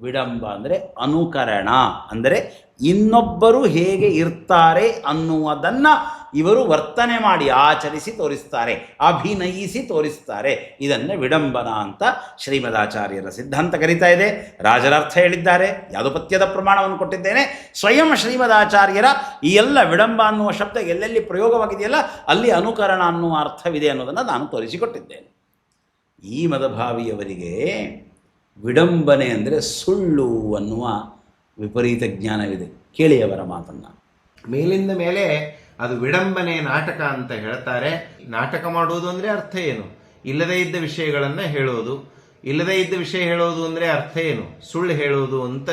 ವಿಡಂಬ ಅಂದರೆ ಅನುಕರಣ. ಅಂದರೆ ಇನ್ನೊಬ್ಬರು ಹೇಗೆ ಇರ್ತಾರೆ ಅನ್ನುವುದನ್ನು ಇವರು ವರ್ತನೆ ಮಾಡಿ ಆಚರಿಸಿ ತೋರಿಸ್ತಾರೆ, ಅಭಿನಯಿಸಿ ತೋರಿಸ್ತಾರೆ. ಇದನ್ನೇ ವಿಡಂಬನ ಅಂತ ಶ್ರೀಮದಾಚಾರ್ಯರ ಸಿದ್ಧಾಂತ ಕರಿತಾ ಇದೆ. ರಾಜರ ಅರ್ಥ ಹೇಳಿದ್ದಾರೆ. ಯಾದುಪತ್ಯದ ಪ್ರಮಾಣವನ್ನು ಕೊಟ್ಟಿದ್ದೇನೆ. ಸ್ವಯಂ ಶ್ರೀಮದಾಚಾರ್ಯರ ಈ ಎಲ್ಲ ವಿಡಂಬ ಅನ್ನುವ ಶಬ್ದ ಎಲ್ಲೆಲ್ಲಿ ಪ್ರಯೋಗವಾಗಿದೆಯಲ್ಲ, ಅಲ್ಲಿ ಅನುಕರಣ ಅನ್ನುವ ಅರ್ಥವಿದೆ ಅನ್ನೋದನ್ನು ನಾನು ತೋರಿಸಿಕೊಟ್ಟಿದ್ದೇನೆ. ಈ ಮದಭಾವಿಯವರಿಗೆ ವಿಡಂಬನೆ ಅಂದರೆ ಸುಳ್ಳು ಅನ್ನುವ ವಿಪರೀತ ಜ್ಞಾನವಿದೆ. ಕೇಳಿ ಅವರ ಮಾತನ್ನು. ಮೇಲಿಂದ ಮೇಲೆ ಅದು ವಿಡಂಬನೆ ನಾಟಕ ಅಂತ ಹೇಳ್ತಾರೆ. ನಾಟಕ ಮಾಡುವುದು ಅಂದರೆ ಅರ್ಥ ಏನು? ಇಲ್ಲದೇ ಇದ್ದ ವಿಷಯಗಳನ್ನು ಹೇಳೋದು. ಇಲ್ಲದೇ ಇದ್ದ ವಿಷಯ ಹೇಳೋದು ಅಂದರೆ ಅರ್ಥ ಏನು? ಸುಳ್ಳು ಹೇಳೋದು ಅಂತ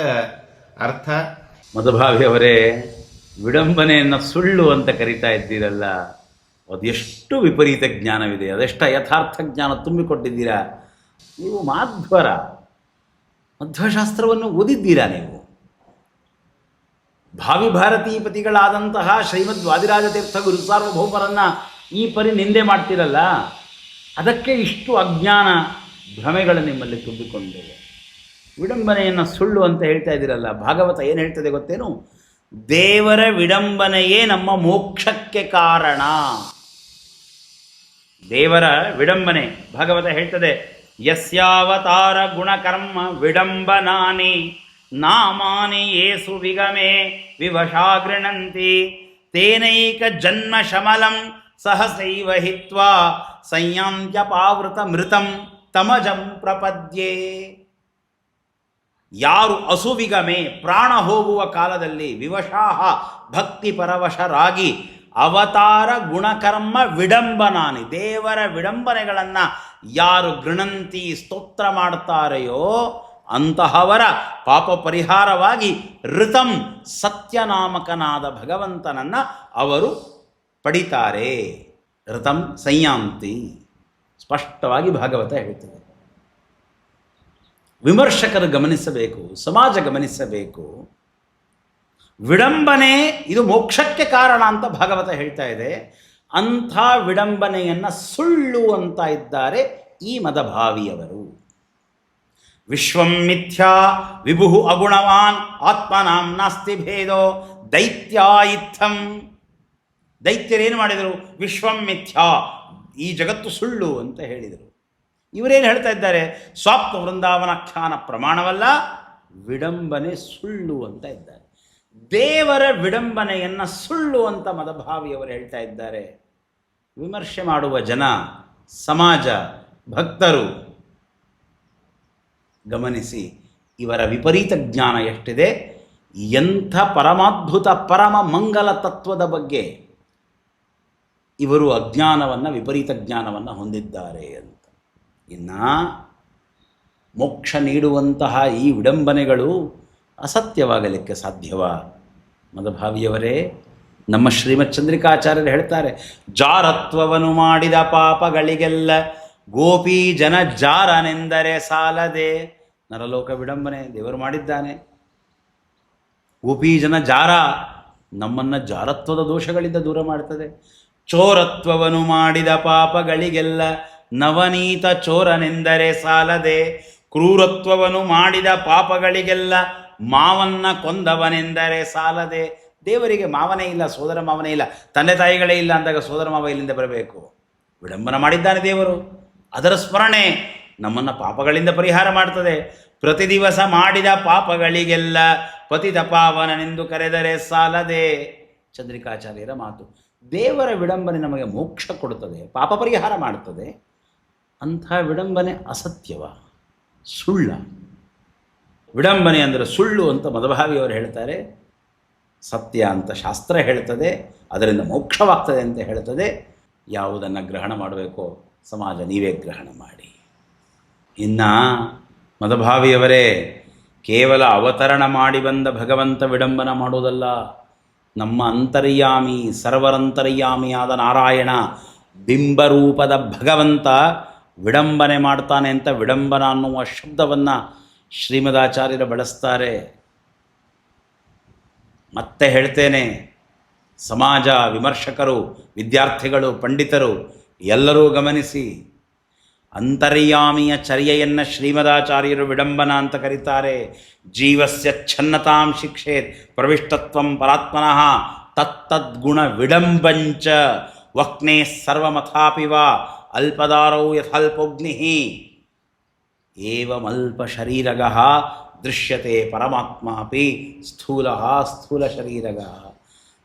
ಅರ್ಥ. ಮದಭಾವಿಯವರೇ ವಿಡಂಬನೆಯನ್ನು ಸುಳ್ಳು ಅಂತ ಕರಿತಾ ಇದ್ದೀರಲ್ಲ ಅದೆಷ್ಟು ವಿಪರೀತ ಜ್ಞಾನವಿದೆ. ಅದೆಷ್ಟು ಯಥಾರ್ಥ ಜ್ಞಾನ ತುಂಬಿಕೊಟ್ಟಿದ್ದೀರಾ? ನೀವು ಮಾಧ್ವರ. ಮಧ್ವಶಾಸ್ತ್ರವನ್ನು ಓದಿದ್ದೀರಾ ನೀವು? ಭಾವಿ ಭಾರತೀಪತಿಗಳಾದಂತಹ ಶ್ರೀಮದ್ ವಾದಿರಾಜ ತೀರ್ಥ ಗುರು ಸಾರ್ವಭೌಮರನ್ನು ಈ ಪರಿ ನಿಂದೆ ಮಾಡ್ತಿರಲ್ಲ? ಅದಕ್ಕೆ ಇಷ್ಟು ಅಜ್ಞಾನ ಭ್ರಮೆಗಳು ನಿಮ್ಮಲ್ಲಿ ತುಂಬಿಕೊಂಡಿವೆ. ವಿಡಂಬನೆಯನ್ನು ಸುಳ್ಳು ಅಂತ ಹೇಳ್ತಾ ಇದ್ದೀರಲ್ಲ, ಭಾಗವತ ಏನು ಹೇಳ್ತದೆ ಗೊತ್ತೇನು? ದೇವರ ವಿಡಂಬನೆಯೇ ನಮ್ಮ ಮೋಕ್ಷಕ್ಕೆ ಕಾರಣ. ದೇವರ ವಿಡಂಬನೆ, ಭಾಗವತ ಹೇಳ್ತದೆ ಯಸ್ಯಾವತಾರ ಗುಣಕರ್ಮ ವಿಡಂಬನಾನಿ, ನಾಮಾನಿ ಯೇಸು ವಿಗಮೆ ವಿವಶಾ ಗೃಣಂತಿ ತೇನೈಕ ಜನ್ಮ ಶಮಲಂ ಸಹಸೈವ ಹಿತ್ವಾ ಸಂಯಾಂತ್ಯಪಾವೃತ ಮೃತಂ ತಮಜಂ ಪ್ರಪದ್ಯೆ. ಯಾರು ಅಸುವಿಗಮೆ ಪ್ರಾಣ ಹೋಗುವ ಕಾಲದಲ್ಲಿ ವಿವಶಾಹ ಭಕ್ತಿ ಪರವಶರಾಗಿ ಅವತಾರ ಗುಣಕರ್ಮ ವಿಡಂಬನಾನಿ, ದೇವರ ವಿಡಂಬನೆಗಳನ್ನು ಯಾರು ಗೃಣಂತಿ ಸ್ತೋತ್ರ ಮಾಡ್ತಾರೆಯೋ ಅಂತಹವರ ಪಾಪ ಪರಿಹಾರವಾಗಿ ಋತಂ ಸತ್ಯನಾಮಕನಾದ ಭಗವಂತನನ್ನು ಅವರು ಪಡಿತಾರೆ. ಋತಂ ಸಂಯಾಂತಿ. ಸ್ಪಷ್ಟವಾಗಿ ಭಾಗವತ ಹೇಳ್ತದೆ. ವಿಮರ್ಶಕರು ಗಮನಿಸಬೇಕು, ಸಮಾಜ ಗಮನಿಸಬೇಕು. ವಿಡಂಬನೆ ಇದು ಮೋಕ್ಷಕ್ಕೆ ಕಾರಣ ಅಂತ ಭಾಗವತ ಹೇಳ್ತಾ ಇದೆ. ಅಂಥ ವಿಡಂಬನೆಯನ್ನು ಸುಳ್ಳು ಅಂತ ಇದ್ದಾರೆ ಈ ಮದಭಾವಿಯವರು. ವಿಶ್ವಂ ಮಿಥ್ಯಾ ವಿಭು ಅಗುಣವಾನ್, ಆತ್ಮನಾಂ ನಾಸ್ತಿ ಭೇದೋ, ದೈತ್ಯಾಯಿತ್ಥಂ. ದೈತ್ಯರೇನು ಮಾಡಿದರು? ವಿಶ್ವಂ ಮಿಥ್ಯಾ, ಈ ಜಗತ್ತು ಸುಳ್ಳು ಅಂತ ಹೇಳಿದರು. ಇವರೇನು ಹೇಳ್ತಾ ಇದ್ದಾರೆ? ಸ್ವಾಪ್ತ ವೃಂದಾವನಾಖ್ಯಾನ ಪ್ರಮಾಣವಲ್ಲ, ವಿಡಂಬನೆ ಸುಳ್ಳು ಅಂತ ಇದ್ದಾರೆ. ದೇವರ ವಿಡಂಬನೆಯನ್ನು ಸುಳ್ಳು ಅಂತ ಮದಭಾವಿಯವರು ಹೇಳ್ತಾ ಇದ್ದಾರೆ. ವಿಮರ್ಶೆ ಮಾಡುವ ಜನ, ಸಮಾಜ ಭಕ್ತರು ಗಮನಿಸಿ, ಇವರ ವಿಪರೀತ ಜ್ಞಾನ ಎಷ್ಟಿದೆ? ಎಂಥ ಪರಮಾದ್ಭುತ, ಪರಮ ಮಂಗಲ ತತ್ವದ ಬಗ್ಗೆ ಇವರು ಅಜ್ಞಾನವನ್ನು, ವಿಪರೀತ ಜ್ಞಾನವನ್ನು ಹೊಂದಿದ್ದಾರೆ ಅಂತ. ಇನ್ನು ಮೋಕ್ಷ ನೀಡುವಂತಹ ಈ ವಿಡಂಬನೆಗಳು ಅಸತ್ಯವಾಗಲಿಕ್ಕೆ ಸಾಧ್ಯವಾ? ಮದಭಾವಿಯವರೇ, ನಮ್ಮ ಶ್ರೀಮತ್ ಚಂದ್ರಿಕಾಚಾರ್ಯರು ಹೇಳ್ತಾರೆ, ಜಾರತ್ವವನ್ನು ಮಾಡಿದ ಪಾಪಗಳಿಗೆಲ್ಲ ಗೋಪಿ ಜನ ಜಾರನೆಂದರೆ ಸಾಲದೆ. ನರಲೋಕ ವಿಡಂಬನೆ ದೇವರು ಮಾಡಿದ್ದಾನೆ. ಗೋಪಿ ಜನ ಜಾರ ನಮ್ಮನ್ನು ಜಾರತ್ವದ ದೋಷಗಳಿಂದ ದೂರ ಮಾಡ್ತದೆ. ಚೋರತ್ವವನ್ನು ಮಾಡಿದ ಪಾಪಗಳಿಗೆಲ್ಲ ನವನೀತ ಚೋರನೆಂದರೆ ಸಾಲದೆ. ಕ್ರೂರತ್ವವನ್ನು ಮಾಡಿದ ಪಾಪಗಳಿಗೆಲ್ಲ ಮಾವನ್ನ ಕೊಂದವನೆಂದರೆ ಸಾಲದೆ. ದೇವರಿಗೆ ಮಾವನೇ ಇಲ್ಲ, ಸೋದರ ಮಾವನೇ ಇಲ್ಲ, ತಂದೆ ತಾಯಿಗಳೇ ಇಲ್ಲ ಅಂದಾಗ ಸೋದರ ಮಾವ ಇಲ್ಲಿಂದ ಬರಬೇಕು? ವಿಡಂಬನ ಮಾಡಿದ್ದಾನೆ ದೇವರು. ಅದರ ಸ್ಮರಣೆ ನಮ್ಮನ್ನು ಪಾಪಗಳಿಂದ ಪರಿಹಾರ ಮಾಡ್ತದೆ. ಪ್ರತಿ ದಿವಸ ಮಾಡಿದ ಪಾಪಗಳಿಗೆಲ್ಲ ಪತಿತ ಪಾವನನೆಂದು ಕರೆದರೆ ಸಾಲದೆ. ಚಂದ್ರಿಕಾಚಾರ್ಯರ ಮಾತು. ದೇವರ ವಿಡಂಬನೆ ನಮಗೆ ಮೋಕ್ಷ ಕೊಡುತ್ತದೆ, ಪಾಪ ಪರಿಹಾರ ಮಾಡ್ತದೆ. ಅಂಥ ವಿಡಂಬನೆ ಅಸತ್ಯವ? ಸುಳ್ಳ. ವಿಡಂಬನೆ ಅಂದರೆ ಸುಳ್ಳು ಅಂತ ಮದಭಾವಿಯವರು ಹೇಳ್ತಾರೆ. ಸತ್ಯ ಅಂತ ಶಾಸ್ತ್ರ ಹೇಳ್ತದೆ. ಅದರಿಂದ ಮೋಕ್ಷವಾಗ್ತದೆ ಅಂತ ಹೇಳ್ತದೆ. ಯಾವುದನ್ನು ಗ್ರಹಣ ಮಾಡಬೇಕೋ ಸಮಾಜ ನೀವೇ ಗ್ರಹಣ ಮಾಡಿ. ಇನ್ನು ಮದಭಾವಿಯವರೇ, ಕೇವಲ ಅವತರಣ ಮಾಡಿ ಬಂದ ಭಗವಂತ ವಿಡಂಬನ ಮಾಡೋದಲ್ಲ ನಮ್ಮ ಅಂತರ್ಯಾಮಿ, ಸರ್ವರಂತರ್ಯಾಮಿಯಾದ ನಾರಾಯಣ, ಬಿಂಬರೂಪದ ಭಗವಂತ ವಿಡಂಬನೆ ಮಾಡ್ತಾನೆ ಅಂತ ವಿಡಂಬನ ಅನ್ನುವ ಶಬ್ದವನ್ನು ಶ್ರೀಮದಾಚಾರ್ಯರು ಬಳಸ್ತಾರೆ. ಮತ್ತೆ ಹೇಳ್ತೇನೆ, ಸಮಾಜ ವಿಮರ್ಶಕರು, ವಿದ್ಯಾರ್ಥಿಗಳು, ಪಂಡಿತರು ಎಲ್ಲರೂ ಗಮನಿಸಿ. ಅಂತರ್ಯಾಮಿಯ ಚರ್ಯೆಯನ್ನು ಶ್ರೀಮದಾಚಾರ್ಯರು ವಿಡಂಬನ ಅಂತ ಕರೀತಾರೆ. ಜೀವಸ್ಯ ಛನ್ನತಾಂ ಶಿಕ್ಷೇತ್ ಪ್ರವಿಷ್ಟತ್ವಂ ಪರಾತ್ಮನಃ ತತ್ತದ್ಗುಣ ವಿಡಂಬಂಚ ವಕ್ನೇ ಸರ್ವಮಥಾಪಿ ವಾ ಅಲ್ಪದಾರೌ ಯಥಾಲ್ಪೋಗ್ನಿ. ಏವಮಲ್ಪ ಶರೀರಗ ದೃಶ್ಯತೆ ಪರಮಾತ್ಮಾಪಿ ಸ್ಥೂಲ ಸ್ಥೂಲ ಶರೀರಗ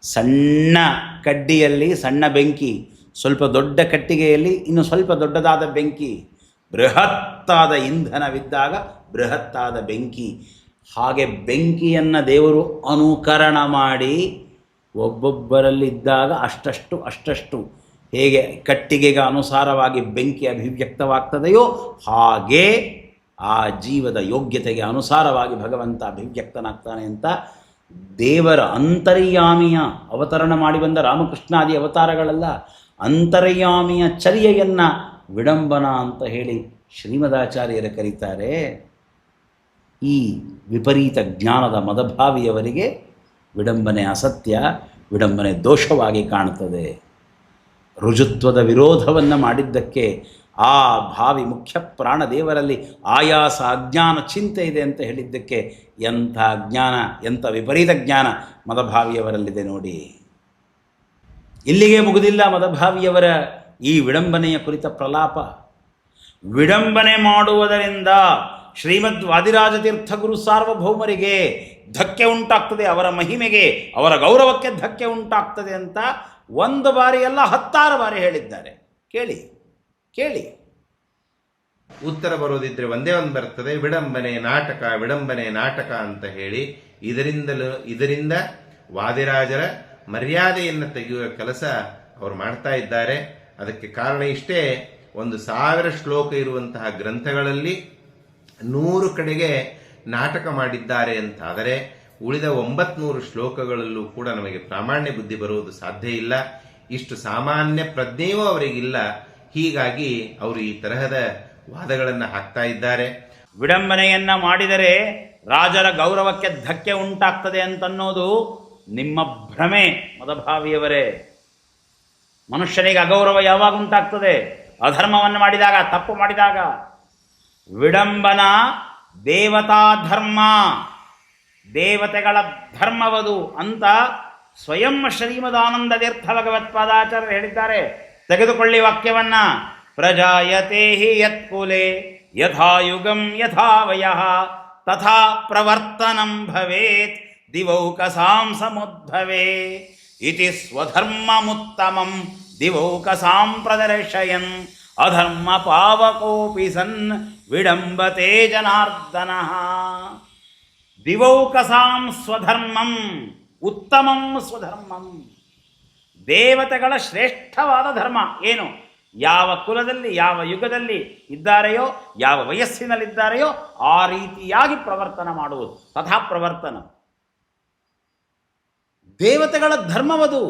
ಸಣ್ಣ ಕಡ್ಡಿಯಲ್ಲಿ ಸಣ್ಣ ಬೆಂಕಿ ಸ್ವಲ್ಪ ದೊಡ್ಡ ಕಟ್ಟಿಗೆಯಲ್ಲಿ, ಇನ್ನು ಸ್ವಲ್ಪ ದೊಡ್ಡದಾದ ಬೆಂಕಿ, ಬೃಹತ್ತಾದ ಇಂಧನವಿದ್ದಾಗ ಬೃಹತ್ತಾದ ಬೆಂಕಿ. ಹಾಗೆ ಬೆಂಕಿಯನ್ನು ದೇವರು ಅನುಕರಣ ಮಾಡಿ ಒಬ್ಬೊಬ್ಬರಲ್ಲಿದ್ದಾಗ ಅಷ್ಟಷ್ಟು ಅಷ್ಟಷ್ಟು ಹೇಗೆ ಕಟ್ಟಿಗೆಗೆ ಅನುಸಾರವಾಗಿ ಬೆಂಕಿ ಅಭಿವ್ಯಕ್ತವಾಗ್ತದೆಯೋ ಹಾಗೆ ಆ ಜೀವದ ಯೋಗ್ಯತೆಗೆ ಅನುಸಾರವಾಗಿ ಭಗವಂತ ಅಭಿವ್ಯಕ್ತನಾಗ್ತಾನೆ ಅಂತ ದೇವರ ಅಂತರ್ಯಾಮಿಯ ಅವತರಣ ಮಾಡಿ ಬಂದ ರಾಮಕೃಷ್ಣಾದಿ ಅವತಾರಗಳೆಲ್ಲ ಅಂತರ್ಯಾಮಿಯ ಚರ್ಯೆಯನ್ನು ವಿಡಂಬನ ಅಂತ ಹೇಳಿ ಶ್ರೀಮದಾಚಾರ್ಯರು ಕರೀತಾರೆ. ಈ ವಿಪರೀತ ಜ್ಞಾನದ ಮದಭಾವಿಯವರಿಗೆ ವಿಡಂಬನೆ ಅಸತ್ಯ, ವಿಡಂಬನೆ ದೋಷವಾಗಿ ಕಾಣುತ್ತದೆ ರುಜುತ್ವದ ವಿರೋಧವನ್ನು ಮಾಡಿದ್ದಕ್ಕೆ ಆ ಭಾವಿ ಮುಖ್ಯ ಪ್ರಾಣ ದೇವರಲ್ಲಿ ಆಯಾಸ, ಅಜ್ಞಾನ, ಚಿಂತೆ ಇದೆ ಅಂತ ಹೇಳಿದ್ದಕ್ಕೆ ಎಂಥ ಜ್ಞಾನ, ಎಂಥ ವಿಪರೀತ ಜ್ಞಾನ ಮದಭಾವಿಯವರಲ್ಲಿದೆ ನೋಡಿ. ಇಲ್ಲಿಗೆ ಮುಗುದಿಲ್ಲ ಮದಭಾವಿಯವರ ಈ ವಿಡಂಬನೆಯ ಕುರಿತ ಪ್ರಲಾಪ. ವಿಡಂಬನೆ ಮಾಡುವುದರಿಂದ ಶ್ರೀಮದ್ ವಾದಿರಾಜತೀರ್ಥ ಗುರು ಸಾರ್ವಭೌಮರಿಗೆ ಧಕ್ಕೆ ಉಂಟಾಗ್ತದೆ, ಅವರ ಮಹಿಮೆಗೆ, ಅವರ ಗೌರವಕ್ಕೆ ಧಕ್ಕೆ ಉಂಟಾಗ್ತದೆ ಅಂತ ಒಂದು ಬಾರಿ ಎಲ್ಲ ಹತ್ತಾರು ಬಾರಿ ಹೇಳಿದ್ದಾರೆ. ಕೇಳಿ ಕೇಳಿ. ಉತ್ತರ ಬರೋದಿದ್ರೆ ಒಂದೇ ಒಂದು ಬರ್ತದೆ, ವಿಡಂಬನೆ ನಾಟಕ ವಿಡಂಬನೆ ನಾಟಕ ಅಂತ ಹೇಳಿ ಇದರಿಂದಲೂ, ಇದರಿಂದ ವಾದಿರಾಜರ ಮರ್ಯಾದೆಯನ್ನು ತೆಗೆಯುವ ಕೆಲಸ ಅವರು ಮಾಡ್ತಾ ಇದ್ದಾರೆ. ಅದಕ್ಕೆ ಕಾರಣ ಇಷ್ಟೇ, ಒಂದು ಸಾವಿರ ಶ್ಲೋಕ ಇರುವಂತಹ ಗ್ರಂಥಗಳಲ್ಲಿ ನೂರು ಕಡೆಗೆ ನಾಟಕ ಮಾಡಿದ್ದಾರೆ ಅಂತಾದರೆ, ಉಳಿದ ಒಂಬತ್ನೂರು ಶ್ಲೋಕಗಳಲ್ಲೂ ಕೂಡ ನಮಗೆ ಪ್ರಾಮಾಣ್ಯ ಬುದ್ಧಿ ಬರುವುದು ಸಾಧ್ಯ ಇಲ್ಲ. ಇಷ್ಟು ಸಾಮಾನ್ಯ ಪ್ರಜ್ಞೆಯೂ ಅವರಿಗಿಲ್ಲ. ಹೀಗಾಗಿ ಅವರು ಈ ತರಹದ ವಾದಗಳನ್ನು ಹಾಕ್ತಾ ಇದ್ದಾರೆ. ವಿಡಂಬನೆಯನ್ನ ಮಾಡಿದರೆ ರಾಜರ ಗೌರವಕ್ಕೆ ಧಕ್ಕೆ ಉಂಟಾಗ್ತದೆ ಅಂತನ್ನೋದು ನಿಮ್ಮ ಭ್ರಮೆ ಮದಭಾವಿಯವರೇ. ಮನುಷ್ಯನಿಗೆ ಅಗೌರವ ಯಾವಾಗ ಉಂಟಾಗ್ತದೆ? ಅಧರ್ಮವನ್ನು ಮಾಡಿದಾಗ, ತಪ್ಪು ಮಾಡಿದಾಗ. ವಿಡಂಬನ ದೇವತಾ ಧರ್ಮ. ದೇವತೆಗಳ ಧರ್ಮವದು ಅಂತ ಸ್ವಯಂ ಶ್ರೀಮದಾನಂದ ತೀರ್ಥ ಭಗವತ್ಪಾದಾಚಾರ್ಯರು ಹೇಳಿದ್ದಾರೆ. ತೆಗೆದುಕೊಳ್ಳಿ ವಾಕ್ಯವನ್ನ. ಪ್ರಜಾಯತೆ ಹಿ ಯತ್ಕುಲೆ ಯಥಾಯುಗಂ ಯಥಾ ವಯಃ ತಥಾ ಪ್ರವರ್ತನಂ ಭವೇತ್. ದಿವೌಕಸಾಂ ಸಮುದ್ಭವೇ ಇತಿ ಸ್ವಧರ್ಮಮುತ್ತಮಂ ದಿವೌಕಸಾಂ ಪ್ರದರ್ಶಯನ್ ಅಧರ್ಮ ಪಾವಕೋಪಿ ಸನ್ ವಿಡಂಬತೆ ಜನಾರ್ದನಃ ದಿವೌಕಸಾಂ ಸ್ವಧರ್ಮಂ ಉತ್ತಮಂ ಸ್ವಧರ್ಮಂ ದೇವತೆಗಳ ಶ್ರೇಷ್ಠವಾದ ಧರ್ಮ ಏನು? ಯಾವ ಕುಲದಲ್ಲಿ, ಯಾವ ಯುಗದಲ್ಲಿ ಇದ್ದಾರೆಯೋ, ಯಾವ ವಯಸ್ಸಿನಲ್ಲಿದ್ದಾರೆಯೋ ಆ ರೀತಿಯಾಗಿ ಪ್ರವರ್ತನ ಮಾಡುವುದು. ತಥಾ ಪ್ರವರ್ತನ. ದೇವತೆಗಳ ಧರ್ಮವದು.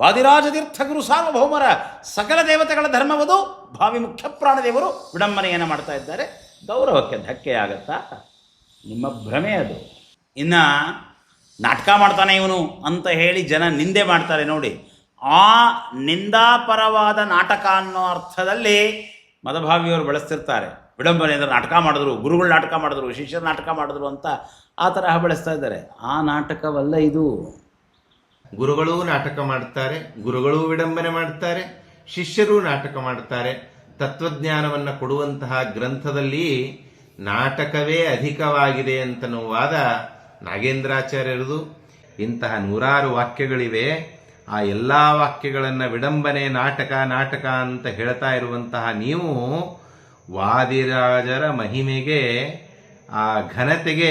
ವಾದಿರಾಜ ತೀರ್ಥಗುರು ಸಾರ್ವಭೌಮರ ಸಕಲ ದೇವತೆಗಳ ಧರ್ಮವದು. ಭಾವಿ ಮುಖ್ಯ ಪ್ರಾಣದೇವರು ವಿಡಂಬನೆಯನ್ನು ಮಾಡ್ತಾ ಇದ್ದಾರೆ. ಗೌರವಕ್ಕೆ ಧಕ್ಕೆ ಆಗತ್ತಾ? ನಿಮ್ಮ ಭ್ರಮೆ ಅದು. ಇನ್ನು ನಾಟಕ ಮಾಡ್ತಾನೆ ಇವನು ಅಂತ ಹೇಳಿ ಜನ ನಿಂದೆ ಮಾಡ್ತಾರೆ ನೋಡಿ. ಆ ನಿಂದಾಪರವಾದ ನಾಟಕ ಅನ್ನೋ ಅರ್ಥದಲ್ಲಿ ಮದಭಾವಿಯವರು ಬಳಸ್ತಿರ್ತಾರೆ. ವಿಡಂಬನೆ ಅಂದರೆ ನಾಟಕ ಮಾಡಿದ್ರು, ಗುರುಗಳು ನಾಟಕ ಮಾಡಿದ್ರು, ಶಿಷ್ಯರು ನಾಟಕ ಮಾಡಿದ್ರು ಅಂತ ಆ ತರಹ ಬಳಸ್ತಾ ಇದ್ದಾರೆ. ಆ ನಾಟಕವಲ್ಲ ಇದು. ಗುರುಗಳೂ ನಾಟಕ ಮಾಡ್ತಾರೆ ಗುರುಗಳೂ ವಿಡಂಬನೆ ಮಾಡ್ತಾರೆ ಶಿಷ್ಯರೂ ನಾಟಕ ಮಾಡ್ತಾರೆ ತತ್ವಜ್ಞಾನವನ್ನು ಕೊಡುವಂತಹ ಗ್ರಂಥದಲ್ಲಿ ನಾಟಕವೇ ಅಧಿಕವಾಗಿದೆ ಅಂತನೋ ವಾದ ನಾಗೇಂದ್ರಾಚಾರ್ಯರದು. ಇಂತಹ ನೂರಾರು ವಾಕ್ಯಗಳಿವೆ. ಆ ಎಲ್ಲ ವಾಕ್ಯಗಳನ್ನು ವಿಡಂಬನೆ, ನಾಟಕ ನಾಟಕ ಅಂತ ಹೇಳ್ತಾ ಇರುವಂತಹ ನೀವು ವಾದಿರಾಜರ ಮಹಿಮೆಗೆ ಆ ಘನತೆಗೆ,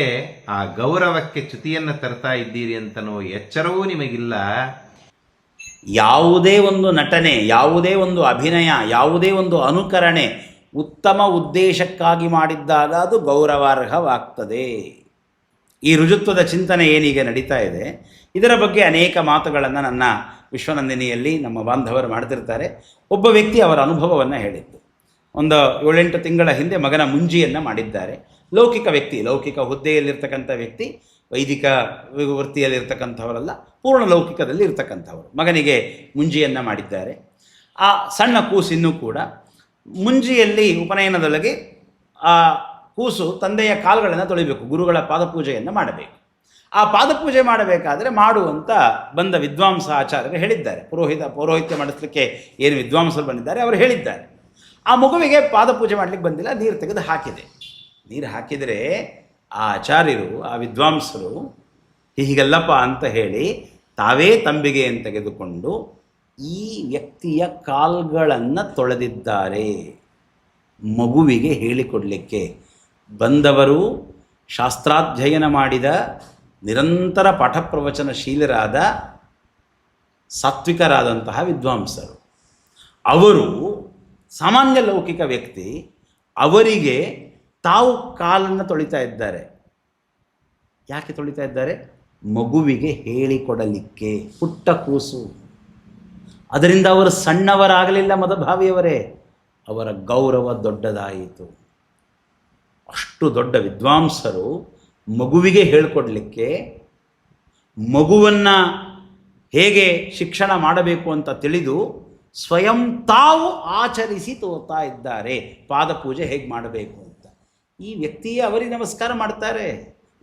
ಆ ಗೌರವಕ್ಕೆ ಚ್ಯುತಿಯನ್ನು ತರ್ತಾ ಇದ್ದೀರಿ ಅಂತನೋ ಎಚ್ಚರವೂ ನಿಮಗಿಲ್ಲ. ಯಾವುದೇ ಒಂದು ನಟನೆ, ಯಾವುದೇ ಒಂದು ಅಭಿನಯ, ಯಾವುದೇ ಒಂದು ಅನುಕರಣೆ ಉತ್ತಮ ಉದ್ದೇಶಕ್ಕಾಗಿ ಮಾಡಿದ್ದಾಗ ಅದು ಗೌರವಾರ್ಹವಾಗ್ತದೆ. ಈ ರುಜುತ್ವದ ಚಿಂತನೆ ಏನೀಗ ನಡೀತಾ ಇದೆ, ಇದರ ಬಗ್ಗೆ ಅನೇಕ ಮಾತುಗಳನ್ನು ನನ್ನ ವಿಶ್ವನಂದಿನಿಯಲ್ಲಿ ನಮ್ಮ ಬಾಂಧವರು ಮಾಡ್ತಿರ್ತಾರೆ. ಒಬ್ಬ ವ್ಯಕ್ತಿ ಅವರ ಅನುಭವವನ್ನು ಹೇಳಿದ್ದು. ಒಂದು ಏಳೆಂಟು ತಿಂಗಳ ಹಿಂದೆ ಮಗನ ಮುಂಜಿಯನ್ನು ಮಾಡಿದ್ದಾರೆ. ಲೌಕಿಕ ವ್ಯಕ್ತಿ, ಲೌಕಿಕ ಹುದ್ದೆಯಲ್ಲಿರ್ತಕ್ಕಂಥ ವ್ಯಕ್ತಿ, ವೈದಿಕ ವೃತ್ತಿಯಲ್ಲಿರ್ತಕ್ಕಂಥವರಲ್ಲ, ಪೂರ್ಣ ಲೌಕಿಕದಲ್ಲಿ ಇರ್ತಕ್ಕಂಥವರು. ಮಗನಿಗೆ ಮುಂಜಿಯನ್ನು ಮಾಡಿದ್ದಾರೆ. ಆ ಸಣ್ಣ ಕೂಸಿನ್ನೂ ಕೂಡ ಮುಂಜಿಯಲ್ಲಿ ಉಪನಯನದೊಳಗೆ ಆ ಕೂಸು ತಂದೆಯ ಕಾಲುಗಳನ್ನು ತೊಳಿಬೇಕು, ಗುರುಗಳ ಪಾದಪೂಜೆಯನ್ನು ಮಾಡಬೇಕು. ಆ ಪಾದಪೂಜೆ ಮಾಡಬೇಕಾದರೆ ಮಾಡುವಂತ ಬಂದ ವಿದ್ವಾಂಸ ಆಚಾರ್ಯರು ಹೇಳಿದ್ದಾರೆ. ಪುರೋಹಿತ, ಪೌರೋಹಿತ್ಯ ಮಾಡಿಸ್ಲಿಕ್ಕೆ ಏನು ವಿದ್ವಾಂಸರು ಬಂದಿದ್ದಾರೆ, ಅವರು ಹೇಳಿದ್ದಾರೆ. ಆ ಮಗುವಿಗೆ ಪಾದಪೂಜೆ ಮಾಡಲಿಕ್ಕೆ ಬಂದಿಲ್ಲ, ನೀರು ತೆಗೆದು ಹಾಕಿದೆ. ನೀರು ಹಾಕಿದರೆ ಆ ಆಚಾರ್ಯರು, ಆ ವಿದ್ವಾಂಸರು ಹೀಗಲ್ಲಪ್ಪ ಅಂತ ಹೇಳಿ ತಾವೇ ತಂಬಿಗೆಯನ್ನು ತೆಗೆದುಕೊಂಡು ಈ ವ್ಯಕ್ತಿಯ ಕಾಲ್ಗಳನ್ನು ತೊಳೆದಿದ್ದಾರೆ. ಮಗುವಿಗೆ ಹೇಳಿಕೊಡಲಿಕ್ಕೆ. ಬಂದವರು ಶಾಸ್ತ್ರಾಧ್ಯಯನ ಮಾಡಿದ ನಿರಂತರ ಪಾಠ ಪ್ರವಚನಶೀಲರಾದ ಸಾತ್ವಿಕರಾದಂತಹ ವಿದ್ವಾಂಸರು. ಅವರು ಸಾಮಾನ್ಯ ಲೌಕಿಕ ವ್ಯಕ್ತಿ, ಅವರಿಗೆ ತಾವು ಕಾಲನ್ನು ತೊಳಿತಾ ಇದ್ದಾರೆ. ಯಾಕೆ ತೊಳಿತಾ ಇದ್ದಾರೆ? ಮಗುವಿಗೆ ಹೇಳಿಕೊಡಲಿಕ್ಕೆ ಪುಟ್ಟ ಕೂಸು. ಅದರಿಂದ ಅವರು ಸಣ್ಣವರಾಗಲಿಲ್ಲ ಮದಭಾವಿಯವರೇ ಅವರ ಗೌರವ ದೊಡ್ಡದಾಯಿತು. ಅಷ್ಟು ದೊಡ್ಡ ವಿದ್ವಾಂಸರು ಮಗುವಿಗೆ ಹೇಳಿಕೊಡಲಿಕ್ಕೆ, ಮಗುವನ್ನು ಹೇಗೆ ಶಿಕ್ಷಣ ಮಾಡಬೇಕು ಅಂತ ತಿಳಿದು ಸ್ವಯಂ ತಾವು ಆಚರಿಸಿ ತೋರ್ತಾ ಇದ್ದಾರೆ. ಪಾದಪೂಜೆ ಹೇಗೆ ಮಾಡಬೇಕು? ಈ ವ್ಯಕ್ತಿಯೇ ಅವರಿಗೆ ನಮಸ್ಕಾರ ಮಾಡ್ತಾರೆ.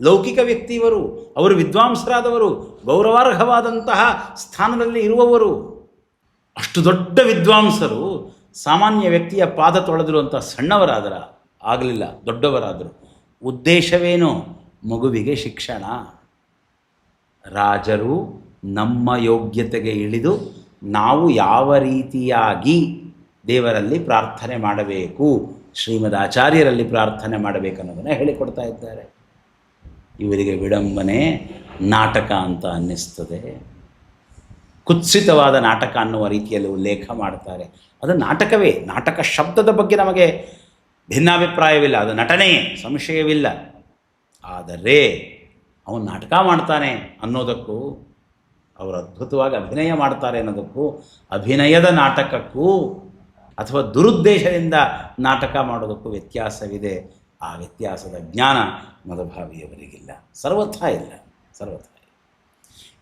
ಲೌಕಿಕ ವ್ಯಕ್ತಿಯವರು, ಅವರು ವಿದ್ವಾಂಸರಾದವರು, ಗೌರವಾರ್ಹವಾದಂತಹ ಸ್ಥಾನದಲ್ಲಿ ಇರುವವರು. ಅಷ್ಟು ದೊಡ್ಡ ವಿದ್ವಾಂಸರು ಸಾಮಾನ್ಯ ವ್ಯಕ್ತಿಯ ಪಾದ ತೊಳೆದರು ಅಂತ ಸಣ್ಣವರಾದರ ಆಗಲಿಲ್ಲ, ದೊಡ್ಡವರಾದರು. ಉದ್ದೇಶವೇನು? ಮಗುವಿಗೆ ಶಿಕ್ಷಣ. ರಾಜರು ನಮ್ಮ ಯೋಗ್ಯತೆಗೆ ಇಳಿದು ನಾವು ಯಾವ ರೀತಿಯಾಗಿ ದೇವರಲ್ಲಿ ಪ್ರಾರ್ಥನೆ ಮಾಡಬೇಕು? ಶ್ರೀಮದ್ ಆಚಾರ್ಯರಲ್ಲಿ ಪ್ರಾರ್ಥನೆ ಮಾಡಬೇಕು ಅನ್ನೋದನ್ನು ಹೇಳಿಕೊಡ್ತಾ ಇದ್ದಾರೆ. ಇವರಿಗೆ ವಿಡಂಬನೆ ನಾಟಕ ಅಂತ ಅನ್ನಿಸ್ತದೆ. ಕುತ್ಸಿತವಾದ ನಾಟಕ ಅನ್ನುವ ರೀತಿಯಲ್ಲಿ ಉಲ್ಲೇಖ ಮಾಡ್ತಾರೆ. ಅದು ನಾಟಕವೇ, ನಾಟಕ ಶಬ್ದದ ಬಗ್ಗೆ ನಮಗೆ ಭಿನ್ನಾಭಿಪ್ರಾಯವಿಲ್ಲ, ಅದು ನಟನೆಯೇ, ಸಂಶಯವಿಲ್ಲ. ಆದರೆ ಅವನು ನಾಟಕ ಮಾಡ್ತಾನೆ ಅನ್ನೋದಕ್ಕೂ, ಅವರು ಅದ್ಭುತವಾಗಿ ಅಭಿನಯ ಮಾಡ್ತಾರೆ ಅನ್ನೋದಕ್ಕೂ, ಅಭಿನಯದ ನಾಟಕಕ್ಕೂ ಅಥವಾ ದುರುದ್ದೇಶದಿಂದ ನಾಟಕ ಮಾಡೋದಕ್ಕೂ ವ್ಯತ್ಯಾಸವಿದೆ. ಆ ವ್ಯತ್ಯಾಸದ ಜ್ಞಾನ ಮದಭಾವಿಯವರಿಗಿಲ್ಲ. ಸರ್ವಥಾ ಇಲ್ಲ. ಸರ್ವಥಾ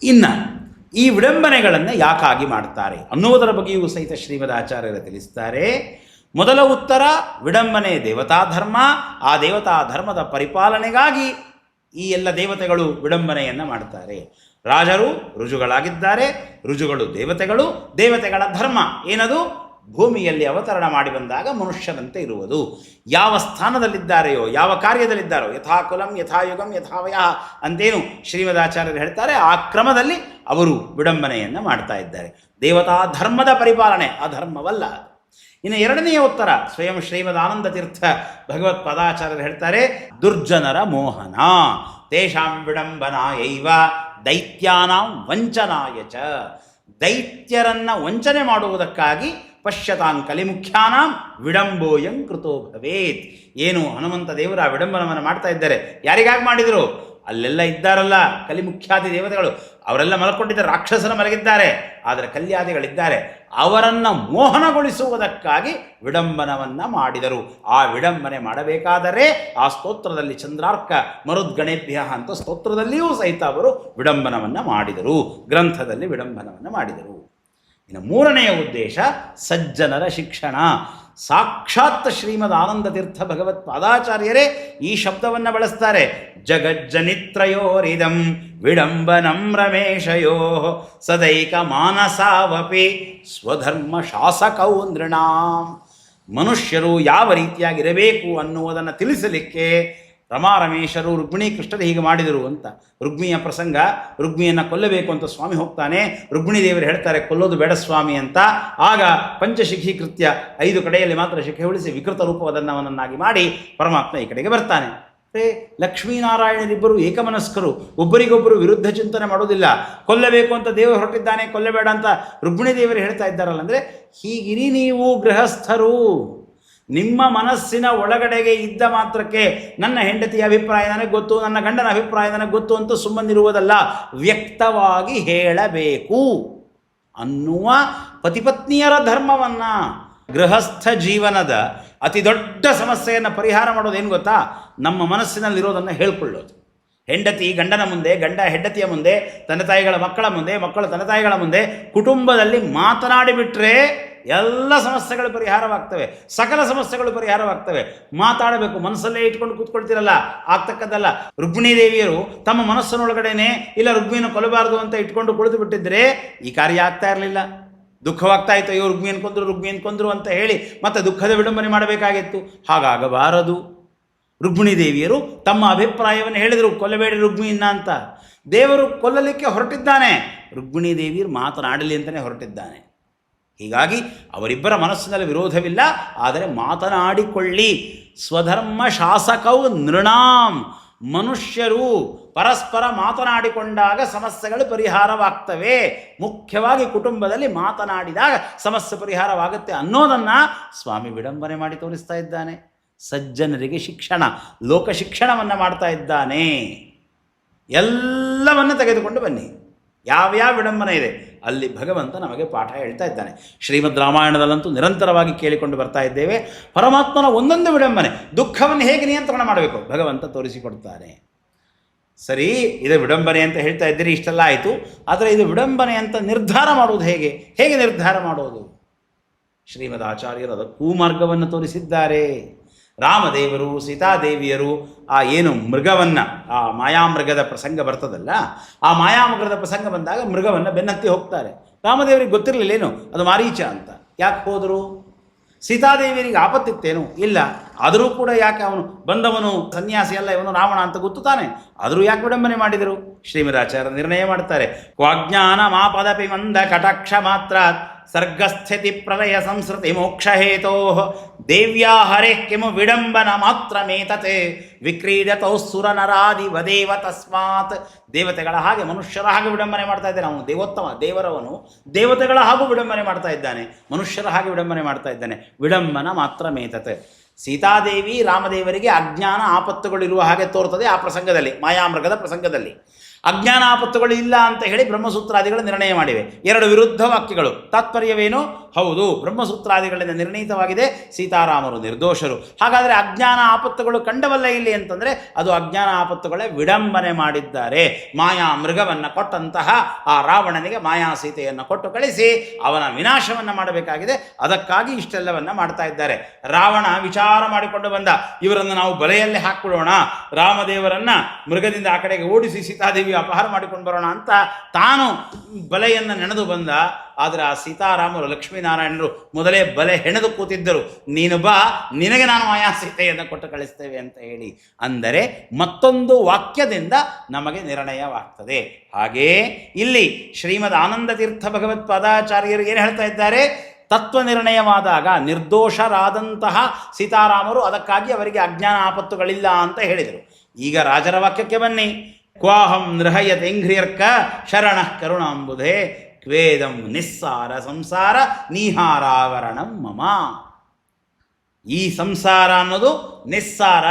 ಇನ್ನು ಈ ವಿಡಂಬನೆಗಳನ್ನು ಯಾಕಾಗಿ ಮಾಡ್ತಾರೆ ಅನ್ನುವುದರ ಬಗ್ಗೆಯೂ ಸಹಿತ ಶ್ರೀಮದ್ ಆಚಾರ್ಯರು ತಿಳಿಸ್ತಾರೆ. ಮೊದಲ ಉತ್ತರ, ವಿಡಂಬನೆ ದೇವತಾ ಧರ್ಮ. ಆ ದೇವತಾ ಧರ್ಮದ ಪರಿಪಾಲನೆಗಾಗಿ ಈ ಎಲ್ಲ ದೇವತೆಗಳು ವಿಡಂಬನೆಯನ್ನು ಮಾಡ್ತಾರೆ. ರಾಜರು ರುಜುಗಳಾಗಿದ್ದಾರೆ ರುಜುಗಳು ದೇವತೆಗಳು, ದೇವತೆಗಳ ಧರ್ಮ. ಏನದು? ಭೂಮಿಯಲ್ಲಿ ಅವತರಣ ಮಾಡಿ ಬಂದಾಗ ಮನುಷ್ಯನಂತೆ ಇರುವುದು. ಯಾವ ಸ್ಥಾನದಲ್ಲಿದ್ದಾರೆಯೋ, ಯಾವ ಕಾರ್ಯದಲ್ಲಿದ್ದಾರೋ, ಯಥಾಕುಲಂ, ಯಥಾಯುಗಂ, ಯಥಾವಯ ಅಂತೇನು ಶ್ರೀಮದಾಚಾರ್ಯರು ಹೇಳ್ತಾರೆ, ಆ ಕ್ರಮದಲ್ಲಿ ಅವರು ವಿಡಂಬನೆಯನ್ನು ಮಾಡ್ತಾ ಇದ್ದಾರೆ. ದೇವತಾ ಧರ್ಮದ ಪರಿಪಾಲನೆ, ಅಧರ್ಮವಲ್ಲ ಧರ್ಮವಲ್ಲ ಇನ್ನು ಎರಡನೆಯ ಉತ್ತರ, ಸ್ವಯಂ ಶ್ರೀಮದ್ ಆನಂದ ತೀರ್ಥ ಭಗವತ್ ಪದಾಚಾರ್ಯರು ಹೇಳ್ತಾರೆ, ದುರ್ಜನರ ಮೋಹನ, ತೇಷಾಂ ವಿಡಂಬನಾಯೈವ, ದೈತ್ಯಾನಾಂ ವಂಚನಾಯ ಚ. ದೈತ್ಯರನ್ನು ವಂಚನೆ ಮಾಡುವುದಕ್ಕಾಗಿ ಪಶ್ಯತಾಂ ಕಲಿಮುಖ್ಯಾನಾಂ ವಿಡಂಬೋಯಂ ಕೃತೋ ಭವೇತ್. ಏನು ಹನುಮಂತ ದೇವರು ಆ ವಿಡಂಬನವನ್ನು ಮಾಡ್ತಾ ಇದ್ದಾರೆ. ಯಾರಿಗಾಗಿ ಮಾಡಿದರು? ಅಲ್ಲೆಲ್ಲ ಇದ್ದಾರಲ್ಲ ಕಲಿಮುಖ್ಯಾದಿ ದೇವತೆಗಳು. ಅವರೆಲ್ಲ ಮಲಕೊಂಡಿದ್ದ ರಾಕ್ಷಸರ ಮಲಗಿದ್ದಾರೆ. ಆದರೆ ಕಲ್ಯಾದಿಗಳಿದ್ದಾರೆ. ಅವರನ್ನು ಮೋಹನಗೊಳಿಸುವುದಕ್ಕಾಗಿ ವಿಡಂಬನವನ್ನು ಮಾಡಿದರು. ಆ ವಿಡಂಬನೆ ಮಾಡಬೇಕಾದರೆ ಆ ಸ್ತೋತ್ರದಲ್ಲಿ ಚಂದ್ರಾರ್ಕ ಮರುದ್ಗಣೇಭ್ಯ ಅಂತ ಸ್ತೋತ್ರದಲ್ಲಿಯೂ ಸಹಿತ ಅವರು ವಿಡಂಬನವನ್ನು ಮಾಡಿದರು. ಗ್ರಂಥದಲ್ಲಿ ವಿಡಂಬನವನ್ನು ಮಾಡಿದರು. ಇನ್ನು ಮೂರನೆಯ ಉದ್ದೇಶ ಸಜ್ಜನರ ಶಿಕ್ಷಣ. ಸಾಕ್ಷಾತ್ ಶ್ರೀಮದ್ ಆನಂದ ತೀರ್ಥ ಭಗವತ್ ಪಾದಾಚಾರ್ಯರೇ ಈ ಶಬ್ದವನ್ನು ಬಳಸ್ತಾರೆ. ಜಗಜ್ಜನಿತ್ರಯೋರಿದಂ ವಿಡಂಬನಂ ರಮೇಶಯೋ ಸದೈಕ ಮಾನಸಾವಪಿ ಸ್ವಧರ್ಮ ಶಾಸಕೌ ಮನುಷ್ಯರು ಯಾವ ರೀತಿಯಾಗಿರಬೇಕು ಅನ್ನುವುದನ್ನು ತಿಳಿಸಲಿಕ್ಕೆ ರಮಾರಮೇಶರು ರುಕ್ಮಿಣಿ ಕೃಷ್ಣರು ಹೀಗೆ ಮಾಡಿದರು ಅಂತ. ರುಗ್ಮಿಯ ಪ್ರಸಂಗ ರುಕ್ಮಿಯನ್ನು ಕೊಲ್ಲಬೇಕು ಅಂತ ಸ್ವಾಮಿ ಹೋಗ್ತಾನೆ. ರುಕ್ಮಿಣಿ ದೇವರು ಹೇಳ್ತಾರೆ, ಕೊಲ್ಲೋದು ಬೇಡ ಸ್ವಾಮಿ ಅಂತ. ಆಗ ಪಂಚಶಿಖಿ ಕೃತ್ಯ ಐದು ಕಡೆಯಲ್ಲಿ ಮಾತ್ರ ಶಿಖೆ ಉಳಿಸಿ ವಿಕೃತ ರೂಪವದನ್ನವನನ್ನಾಗಿ ಮಾಡಿ ಪರಮಾತ್ಮ ಈ ಕಡೆಗೆ ಬರ್ತಾನೆ. ಲಕ್ಷ್ಮೀನಾರಾಯಣರಿಬ್ಬರು ಏಕಮನಸ್ಕರು. ಒಬ್ಬರಿಗೊಬ್ಬರು ವಿರುದ್ಧ ಚಿಂತನೆ ಮಾಡೋದಿಲ್ಲ. ಕೊಲ್ಲಬೇಕು ಅಂತ ದೇವರು ಹೊರಟಿದ್ದಾನೆ, ಕೊಲ್ಲಬೇಡ ಅಂತ ರುಗ್ಮಿಣಿ ದೇವರು ಹೇಳ್ತಾ ಇದ್ದಾರಲ್ಲ ಅಂದರೆ, ಹೀಗಿರಿ ನೀವು ಗೃಹಸ್ಥರು. ನಿಮ್ಮ ಮನಸ್ಸಿನ ಒಳಗಡೆಗೆ ಇದ್ದ ಮಾತ್ರಕ್ಕೆ ನನ್ನ ಹೆಂಡತಿಯ ಅಭಿಪ್ರಾಯ ನನಗೆ ಗೊತ್ತು, ನನ್ನ ಗಂಡನ ಅಭಿಪ್ರಾಯ ನನಗೆ ಗೊತ್ತು ಅಂತ ಸುಮ್ಮನಿರುವುದಲ್ಲ. ವ್ಯಕ್ತವಾಗಿ ಹೇಳಬೇಕು ಅನ್ನುವ ಪತಿಪತ್ನಿಯರ ಧರ್ಮವನ್ನು. ಗೃಹಸ್ಥ ಜೀವನದ ಅತಿ ದೊಡ್ಡ ಸಮಸ್ಯೆಯನ್ನು ಪರಿಹಾರ ಮಾಡೋದು ಏನು ಗೊತ್ತಾ? ನಮ್ಮ ಮನಸ್ಸಿನಲ್ಲಿರೋದನ್ನು ಹೇಳ್ಕೊಳ್ಳೋದು. ಹೆಂಡತಿ ಗಂಡನ ಮುಂದೆ, ಗಂಡ ಹೆಂಡತಿಯ ಮುಂದೆ ತಂದೆ ತಾಯಿಗಳ ಮಕ್ಕಳ ಮುಂದೆ, ಮಕ್ಕಳ ತಂದೆ ತಾಯಿಗಳ ಮುಂದೆ ಕುಟುಂಬದಲ್ಲಿ ಮಾತನಾಡಿಬಿಟ್ರೆ ಎಲ್ಲ ಸಮಸ್ಯೆಗಳು ಪರಿಹಾರವಾಗ್ತವೆ. ಸಕಲ ಸಮಸ್ಯೆಗಳು ಪರಿಹಾರವಾಗ್ತವೆ. ಮಾತಾಡಬೇಕು, ಮನಸ್ಸಲ್ಲೇ ಇಟ್ಕೊಂಡು ಕೂತ್ಕೊಳ್ತಿರಲ್ಲ? ಆಗ್ತಕ್ಕದ್ದಲ್ಲ. ರುಕ್ಮಿಣೀ ದೇವಿಯರು ತಮ್ಮ ಮನಸ್ಸಿನೊಳಗಡೆನೆ ಇಲ್ಲ ರುಗ್ಮಿಯನ್ನು ಕೊಲ್ಲಬಾರದು ಅಂತ ಇಟ್ಕೊಂಡು ಕುಳಿತು ಬಿಟ್ಟಿದ್ರೆ ಈ ಕಾರ್ಯ ಆಗ್ತಾ ಇರಲಿಲ್ಲ. ದುಃಖವಾಗ್ತಾ ಇತ್ತು ಅಯ್ಯೋ ರುಗ್ಮಿಯನ್ನು ಕೊಂದ್ರು ರುಗ್ಮಿಯನ್ನು ಕೊಂದ್ರು ಅಂತ ಹೇಳಿ ಮತ್ತೆ ದುಃಖದ ವಿಡಂಬನೆ ಮಾಡಬೇಕಾಗಿತ್ತು. ಹಾಗಾಗಬಾರದು. ರುಗ್ಮಿಣಿ ದೇವಿಯರು ತಮ್ಮ ಅಭಿಪ್ರಾಯವನ್ನು ಹೇಳಿದರು, ಕೊಲ್ಲಬೇಡಿ ರುಗ್ಮಿಯನ್ನ ಅಂತ. ದೇವರು ಕೊಲ್ಲಲಿಕ್ಕೆ ಹೊರಟಿದ್ದಾನೆ. ರುಗ್ಮಿಣಿ ದೇವಿಯರು ಮಾತನಾಡಲಿ ಅಂತಲೇ ಹೊರಟಿದ್ದಾನೆ. ಹೀಗಾಗಿ ಅವರಿಬ್ಬರ ಮನಸ್ಸಿನಲ್ಲಿ ವಿರೋಧವಿಲ್ಲ, ಆದರೆ ಮಾತನಾಡಿಕೊಳ್ಳಿ. ಸ್ವಧರ್ಮ ಶಾಸಕವು ನೃಣಾಂ. ಮನುಷ್ಯರು ಪರಸ್ಪರ ಮಾತನಾಡಿಕೊಂಡಾಗ ಸಮಸ್ಯೆಗಳು ಪರಿಹಾರವಾಗ್ತವೆ. ಮುಖ್ಯವಾಗಿ ಕುಟುಂಬದಲ್ಲಿ ಮಾತನಾಡಿದಾಗ ಸಮಸ್ಯೆ ಪರಿಹಾರವಾಗುತ್ತೆ ಅನ್ನೋದನ್ನು ಸ್ವಾಮಿ ವಿಡಂಬನೆ ಮಾಡಿ ತೋರಿಸ್ತಾ ಇದ್ದಾನೆ. ಸಜ್ಜನರಿಗೆ ಶಿಕ್ಷಣ ಲೋಕ ಶಿಕ್ಷಣವನ್ನು ಮಾಡ್ತಾ ಇದ್ದಾನೆ. ಎಲ್ಲವನ್ನು ತೆಗೆದುಕೊಂಡು ಬನ್ನಿ. ಯಾವ್ಯಾವ ವಿಡಂಬನೆ ಇದೆ? ಅಲ್ಲಿ ಭಗವಂತ ನಮಗೆ ಪಾಠ ಹೇಳ್ತಾ ಇದ್ದಾನೆ. ಶ್ರೀಮದ್ ರಾಮಾಯಣದಲ್ಲಂತೂ ನಿರಂತರವಾಗಿ ಕೇಳಿಕೊಂಡು ಬರ್ತಾ ಇದ್ದೇವೆ. ಪರಮಾತ್ಮನ ಒಂದೊಂದು ವಿಡಂಬನೆ, ದುಃಖವನ್ನು ಹೇಗೆ ನಿಯಂತ್ರಣ ಮಾಡಬೇಕು? ಭಗವಂತ ತೋರಿಸಿಕೊಡ್ತಾನೆ. ಸರಿ, ಇದು ವಿಡಂಬನೆ ಅಂತ ಹೇಳ್ತಾ ಇದ್ದೀರಿ, ಇಷ್ಟೆಲ್ಲ ಆಯಿತು. ಆದರೆ ಇದು ವಿಡಂಬನೆ ಅಂತ ನಿರ್ಧಾರ ಮಾಡುವುದು ಹೇಗೆ? ಹೇಗೆ ನಿರ್ಧಾರ ಮಾಡೋದು? ಶ್ರೀಮದ್ ಆಚಾರ್ಯರು ಅದಕ್ಕೂ ಮಾರ್ಗವನ್ನು ತೋರಿಸಿದ್ದಾರೆ. ರಾಮದೇವರು, ಸೀತಾದೇವಿಯರು ಆ ಏನು ಮೃಗವನ್ನು, ಆ ಮಾಯಾಮೃಗದ ಪ್ರಸಂಗ ಬರ್ತದಲ್ಲ, ಆ ಮಾಯಾಮೃಗದ ಪ್ರಸಂಗ ಬಂದಾಗ ಮೃಗವನ್ನು ಬೆನ್ನತ್ತಿ ಹೋಗ್ತಾರೆ. ರಾಮದೇವರಿಗೆ ಗೊತ್ತಿರಲಿಲ್ಲ ಏನು? ಅದು ಮಾರೀಚ ಅಂತ. ಯಾಕೆ ಹೋದರು? ಸೀತಾದೇವಿಯರಿಗೆ ಆಪತ್ತಿತ್ತೇನು? ಇಲ್ಲ. ಆದರೂ ಕೂಡ ಯಾಕೆ ಅವನು ಬಂದವನು ಸನ್ಯಾಸಿ ಅಲ್ಲ, ಇವನು ರಾವಣ ಅಂತ ಗೊತ್ತು ತಾನೆ. ಆದರೂ ಯಾಕೆ ವಿಡಂಬನೆ ಮಾಡಿದರು? ಶ್ರೀಮದಾಚಾರ್ಯ ನಿರ್ಣಯ ಮಾಡ್ತಾರೆ. ಕ್ವಾಜ್ಞಾನ ಮಾಪದಪಿ ಮಂದ ಕಟಾಕ್ಷ ಮಾತ್ರ ಸರ್ಗಸ್ಥಿತಿ ಪ್ರಲಯ ಸಂಸ್ಕೃತಿ ಮೋಕ್ಷ ಹೇತೋ ದೇವ್ಯಾ ಹರೇ ಕಿಮು ವಿಡಂಬನ ಮಾತ್ರ ಮೇತತೆ ವಿಕ್ರೀಡತೌ ಸುರನರಾದಿ ವದೇವ ತಸ್ಮಾತ್. ದೇವತೆಗಳ ಹಾಗೆ ಮನುಷ್ಯರ ಹಾಗೆ ವಿಡಂಬನೆ ಮಾಡ್ತಾ ಇದ್ದಾನೆ. ಅವನು ದೇವೋತ್ತಮ, ದೇವರವನು ದೇವತೆಗಳ ಹಾಗೂ ವಿಡಂಬನೆ ಮಾಡ್ತಾ ಇದ್ದಾನೆ. ಮನುಷ್ಯರ ಹಾಗೆ ವಿಡಂಬನೆ ಮಾಡ್ತಾ ಇದ್ದಾನೆ. ವಿಡಂಬನ ಮಾತ್ರ ಮೇತತೆ ಸೀತಾದೇವಿ ರಾಮದೇವರಿಗೆ ಅಜ್ಞಾನ ಆಪತ್ತುಗಳಿರುವ ಹಾಗೆ ತೋರ್ತದೆ ಆ ಪ್ರಸಂಗದಲ್ಲಿ, ಮಾಯಾಮೃಗದ ಪ್ರಸಂಗದಲ್ಲಿ. ಅಜ್ಞಾನ ಆಪತ್ತುಗಳು ಇಲ್ಲ ಅಂತ ಹೇಳಿ ಬ್ರಹ್ಮಸೂತ್ರಾದಿಗಳು ನಿರ್ಣಯ ಮಾಡಿವೆ. ಎರಡು ವಿರುದ್ಧ ವಾಕ್ಯಗಳು. ತಾತ್ಪರ್ಯವೇನು? ಹೌದು. ಬ್ರಹ್ಮಸೂತ್ರಾದಿಗಳಿಂದ ನಿರ್ಣೀತವಾಗಿದೆ ಸೀತಾರಾಮರು ನಿರ್ದೋಷರು. ಹಾಗಾದರೆ ಅಜ್ಞಾನ ಆಪತ್ತುಗಳು ಕಂಡವಲ್ಲ ಇಲ್ಲಿ ಅಂತಂದರೆ ಅದು ಅಜ್ಞಾನ ಆಪತ್ತುಗಳೇ ವಿಡಂಬನೆ ಮಾಡಿದ್ದಾರೆ. ಮಾಯಾ ಮೃಗವನ್ನು ಕೊಟ್ಟಂತಹ ಆ ರಾವಣನಿಗೆ ಮಾಯಾ ಸೀತೆಯನ್ನು ಕೊಟ್ಟು ಕಳಿಸಿ ಅವನ ವಿನಾಶವನ್ನು ಮಾಡಬೇಕಾಗಿದೆ. ಅದಕ್ಕಾಗಿ ಇಷ್ಟೆಲ್ಲವನ್ನ ಮಾಡ್ತಾ ಇದ್ದಾರೆ. ರಾವಣ ವಿಚಾರ ಮಾಡಿಕೊಂಡು ಬಂದ. ಇವರನ್ನು ನಾವು ಬಲೆಯಲ್ಲಿ ಹಾಕ್ಬಿಡೋಣ. ರಾಮದೇವರನ್ನ ಮೃಗದಿಂದ ಆ ಕಡೆಗೆ ಓಡಿಸಿ ಸೀತಾದೇವಿ ಅಪಹಾರ ಮಾಡಿಕೊಂಡು ಬರೋಣ ಅಂತ ತಾನು ಬಲೆಯನ್ನು ನೆನೆದು ಬಂದ. ಆದರೆ ಆ ಸೀತಾರಾಮರು, ಲಕ್ಷ್ಮೀನಾರಾಯಣರು ಮೊದಲೇ ಬಲೆ ಹೆಣೆದು ಕೂತಿದ್ದರು. ನೀನು ಬಾ, ನಿನಗೆ ನಾನು ಆಯಾ ಸೀತೆಯನ್ನು ಕೊಟ್ಟು ಕಳಿಸ್ತೇವೆ ಅಂತ ಹೇಳಿ. ಅಂದರೆ ಮತ್ತೊಂದು ವಾಕ್ಯದಿಂದ ನಮಗೆ ನಿರ್ಣಯವಾಗ್ತದೆ. ಹಾಗೇ ಇಲ್ಲಿ ಶ್ರೀಮದ್ ಆನಂದ ತೀರ್ಥ ಭಗವತ್ ಪದಾಚಾರ್ಯರು ಏನು ಹೇಳ್ತಾ ಇದ್ದಾರೆ? ತತ್ವ ನಿರ್ಣಯವಾದಾಗ ನಿರ್ದೋಷರಾದಂತಹ ಸೀತಾರಾಮರು ಅದಕ್ಕಾಗಿ ಅವರಿಗೆ ಅಜ್ಞಾನ ಆಪತ್ತುಗಳಿಲ್ಲ ಅಂತ ಹೇಳಿದರು. ಈಗ ರಾಜರ ವಾಕ್ಯಕ್ಕೆ ಬನ್ನಿ. ಕ್ವಾಹಂ ನೃಹಯತೆಂಘ್ರಿಯರ್ಕ ಶರಣ ಕರುಣಾಂಬುಧೆ. ಕ್ವೇದಂ ನಿಸ್ಸಾರ ಸಂಸಾರ ನೀಹಾರಾವರಣಂ ಮಮ. ಈ ಸಂಸಾರ ಅನ್ನೋದು ನಿಸ್ಸಾರ.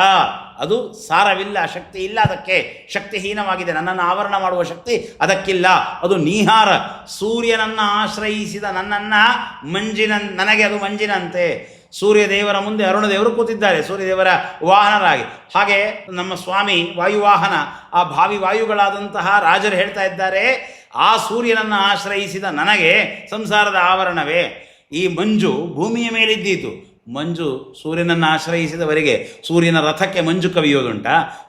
ಅದು ಸಾರವಿಲ್ಲ, ಶಕ್ತಿ ಇಲ್ಲ, ಅದಕ್ಕೆ ಶಕ್ತಿಹೀನವಾಗಿದೆ. ನನ್ನನ್ನು ಆವರಣ ಮಾಡುವ ಶಕ್ತಿ ಅದಕ್ಕಿಲ್ಲ. ಅದು ನೀಹಾರ. ಸೂರ್ಯನನ್ನು ಆಶ್ರಯಿಸಿದ ನನ್ನನ್ನು ಮಂಜಿನ ನನಗೆ ಅದು ಮಂಜಿನಂತೆ. ಸೂರ್ಯದೇವರ ಮುಂದೆ ಅರುಣದೇವರು ಕೂತಿದ್ದಾರೆ, ಸೂರ್ಯದೇವರ ವಾಹನರಾಗಿ. ಹಾಗೆ ನಮ್ಮ ಸ್ವಾಮಿ ವಾಯುವಾಹನ, ಆ ಭಾವಿ ವಾಯುಗಳಾದಂತಹ ರಾಜರು ಹೇಳ್ತಾ ಇದ್ದಾರೆ, ಆ ಸೂರ್ಯನನ್ನು ಆಶ್ರಯಿಸಿದ ನನಗೆ ಸಂಸಾರದ ಆವರಣವೇ. ಈ ಮಂಜು ಭೂಮಿಯ ಮೇಲಿದ್ದೀತು. ಮಂಜು ಸೂರ್ಯನನ್ನು ಆಶ್ರಯಿಸಿದವರಿಗೆ ಸೂರ್ಯನ ರಥಕ್ಕೆ ಮಂಜು ಕವಿಯೋದುಂಟ,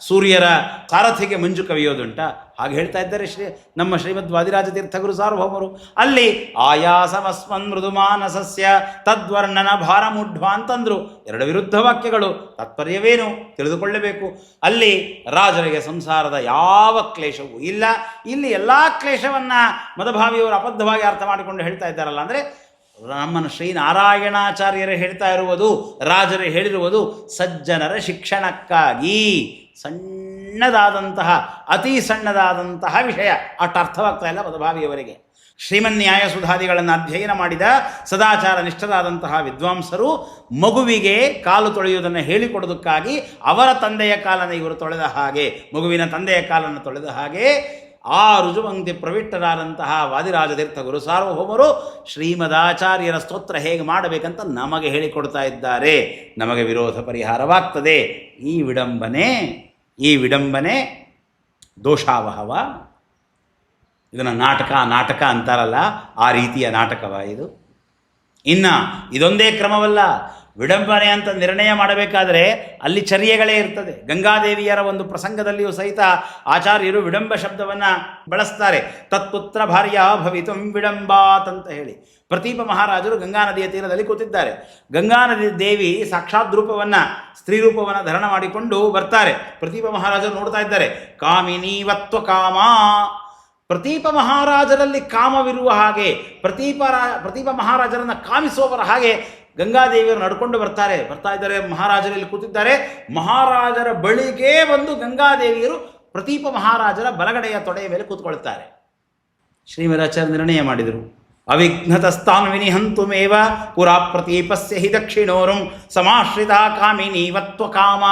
ಸೂರ್ಯರ ಸಾರಥಿಗೆ ಮಂಜು ಕವಿಯೋದುಂಟ. ಹಾಗೆ ಹೇಳ್ತಾ ಇದ್ದಾರೆ ಶ್ರೀ ನಮ್ಮ ಶ್ರೀಮದ್ ವಾದಿರಾಜ ತೀರ್ಥಗುರು ಸಾರ್ವಭೌಮರು. ಅಲ್ಲಿ ಆಯಾಸಮಸ್ಮನ್ ಮೃದುಮಾನಸಸ್ಯ ತದ್ವರ್ಣನ ಭಾರಮುಢ್ವ ಅಂತಂದ್ರು. ಎರಡು ವಿರುದ್ಧ ವಾಕ್ಯಗಳು. ತಾತ್ಪರ್ಯವೇನು? ತಿಳಿದುಕೊಳ್ಳಬೇಕು. ಅಲ್ಲಿ ರಾಜರಿಗೆ ಸಂಸಾರದ ಯಾವ ಕ್ಲೇಶವೂ ಇಲ್ಲ. ಇಲ್ಲಿ ಎಲ್ಲ ಕ್ಲೇಶವನ್ನ ಮದಭಾವಿಯವರು ಅಬದ್ಧವಾಗಿ ಅರ್ಥ ಮಾಡಿಕೊಂಡು ಹೇಳ್ತಾ ಇದ್ದಾರಲ್ಲ ಅಂದರೆ ನಮ್ಮನ್ನು ಶ್ರೀನಾರಾಯಣಾಚಾರ್ಯರು ಹೇಳ್ತಾ ಇರುವುದು, ರಾಜರು ಹೇಳಿರುವುದು ಸಜ್ಜನರ ಶಿಕ್ಷಣಕ್ಕಾಗಿ. ಸಣ್ಣದಾದಂತಹ, ಅತಿ ಸಣ್ಣದಾದಂತಹ ವಿಷಯ. ಅಷ್ಟು ಅರ್ಥವಾಗ್ತಾ ಇಲ್ಲ ಶ್ರೀಮನ್ ಶ್ರೀಮನ್ಯಾಯ ಸುಧಾದಿಗಳನ್ನು ಅಧ್ಯಯನ ಮಾಡಿದ, ಸದಾಚಾರ ನಿಷ್ಠರಾದಂತಹ ವಿದ್ವಾಂಸರು ಮಗುವಿಗೆ ಕಾಲು ತೊಳೆಯುವುದನ್ನು ಹೇಳಿಕೊಡೋದಕ್ಕಾಗಿ ಅವರ ತಂದೆಯ ಕಾಲನ್ನು ಇವರು ತೊಳೆದ ಹಾಗೆ, ಮಗುವಿನ ತಂದೆಯ ಕಾಲನ್ನು ತೊಳೆದ ಹಾಗೆ, ಆ ರುಜುವಂತಿ ವಾದಿರಾಜ ವಾದಿರಾಜತೀರ್ಥ ಗುರು ಸಾರ್ವಭೌಮರು ಶ್ರೀಮದಾಚಾರ್ಯರ ಸ್ತೋತ್ರ ಹೇಗೆ ಮಾಡಬೇಕಂತ ನಮಗೆ ಹೇಳಿಕೊಡ್ತಾ ಇದ್ದಾರೆ. ನಮಗೆ ವಿರೋಧ ಪರಿಹಾರವಾಗ್ತದೆ. ಈ ವಿಡಂಬನೆ ಈ ವಿಡಂಬನೆ ದೋಷಾವಹವ. ಇದನ್ನು ನಾಟಕ ನಾಟಕ ಅಂತಾರಲ್ಲ, ಆ ರೀತಿಯ ನಾಟಕವ ಇದು? ಇನ್ನು ಇದೊಂದೇ ಕ್ರಮವಲ್ಲ. ವಿಡಂಬನೆ ಅಂತ ನಿರ್ಣಯ ಮಾಡಬೇಕಾದರೆ ಅಲ್ಲಿ ಚರ್ಯೆಗಳೇ ಇರ್ತದೆ. ಗಂಗಾದೇವಿಯರ ಒಂದು ಪ್ರಸಂಗದಲ್ಲಿಯೂ ಸಹಿತ ಆಚಾರ್ಯರು ವಿಡಂಬ ಶಬ್ದವನ್ನು ಬಳಸ್ತಾರೆ. ತತ್ಪುತ್ರ ಭಾರ್ಯ ಭವಿತಂ ವಿಡಂಬಾತ್ ಅಂತ ಹೇಳಿ. ಪ್ರತೀಪ ಮಹಾರಾಜರು ಗಂಗಾ ನದಿಯ ತೀರದಲ್ಲಿ ಕೂತಿದ್ದಾರೆ. ಗಂಗಾ ನದಿ ದೇವಿ ಸಾಕ್ಷಾತ್ ರೂಪವನ್ನು, ಸ್ತ್ರೀ ರೂಪವನ್ನು ಧರಣ ಮಾಡಿಕೊಂಡು ಬರ್ತಾರೆ. ಪ್ರತೀಪ ಮಹಾರಾಜರು ನೋಡ್ತಾ ಇದ್ದಾರೆ. ಕಾಮಿನೀವತ್ವ ಕಾಮ. ಪ್ರತೀಪ ಮಹಾರಾಜರಲ್ಲಿ ಕಾಮವಿರುವ ಹಾಗೆ, ಪ್ರತೀಪ ಪ್ರತೀಪ ಮಹಾರಾಜರನ್ನು ಕಾಮಿಸುವವರ ಹಾಗೆ ಗಂಗಾದೇವಿಯರು ನಡ್ಕೊಂಡು ಬರ್ತಾರೆ. ಬರ್ತಾ ಇದ್ದಾರೆ ಮಹಾರಾಜರಲ್ಲಿ ಕೂತಿದ್ದಾರೆ. ಮಹಾರಾಜರ ಬಳಿಗೆ ಬಂದು ಗಂಗಾದೇವಿಯರು ಪ್ರತೀಪ ಮಹಾರಾಜರ ಬಲಗಡೆಯ ತೊಡೆಯ ಮೇಲೆ ಕೂತ್ಕೊಳ್ತಾರೆ. ಶ್ರೀಮರಾಚಾರ್ಯ ನಿರ್ಣಯ ಮಾಡಿದರು. ಅವಿಘ್ನತಸ್ತಾನ್ ವಿನಿಹಂತುಮೇವ ಪುರಾ ಪ್ರತೀಪಸ್ಯ ಹಿ ದಕ್ಷಿಣೋರುಂ ಸಮಾಶ್ರಿತ ಕಾಮಿನೀವತ್ವ ಕಾಮ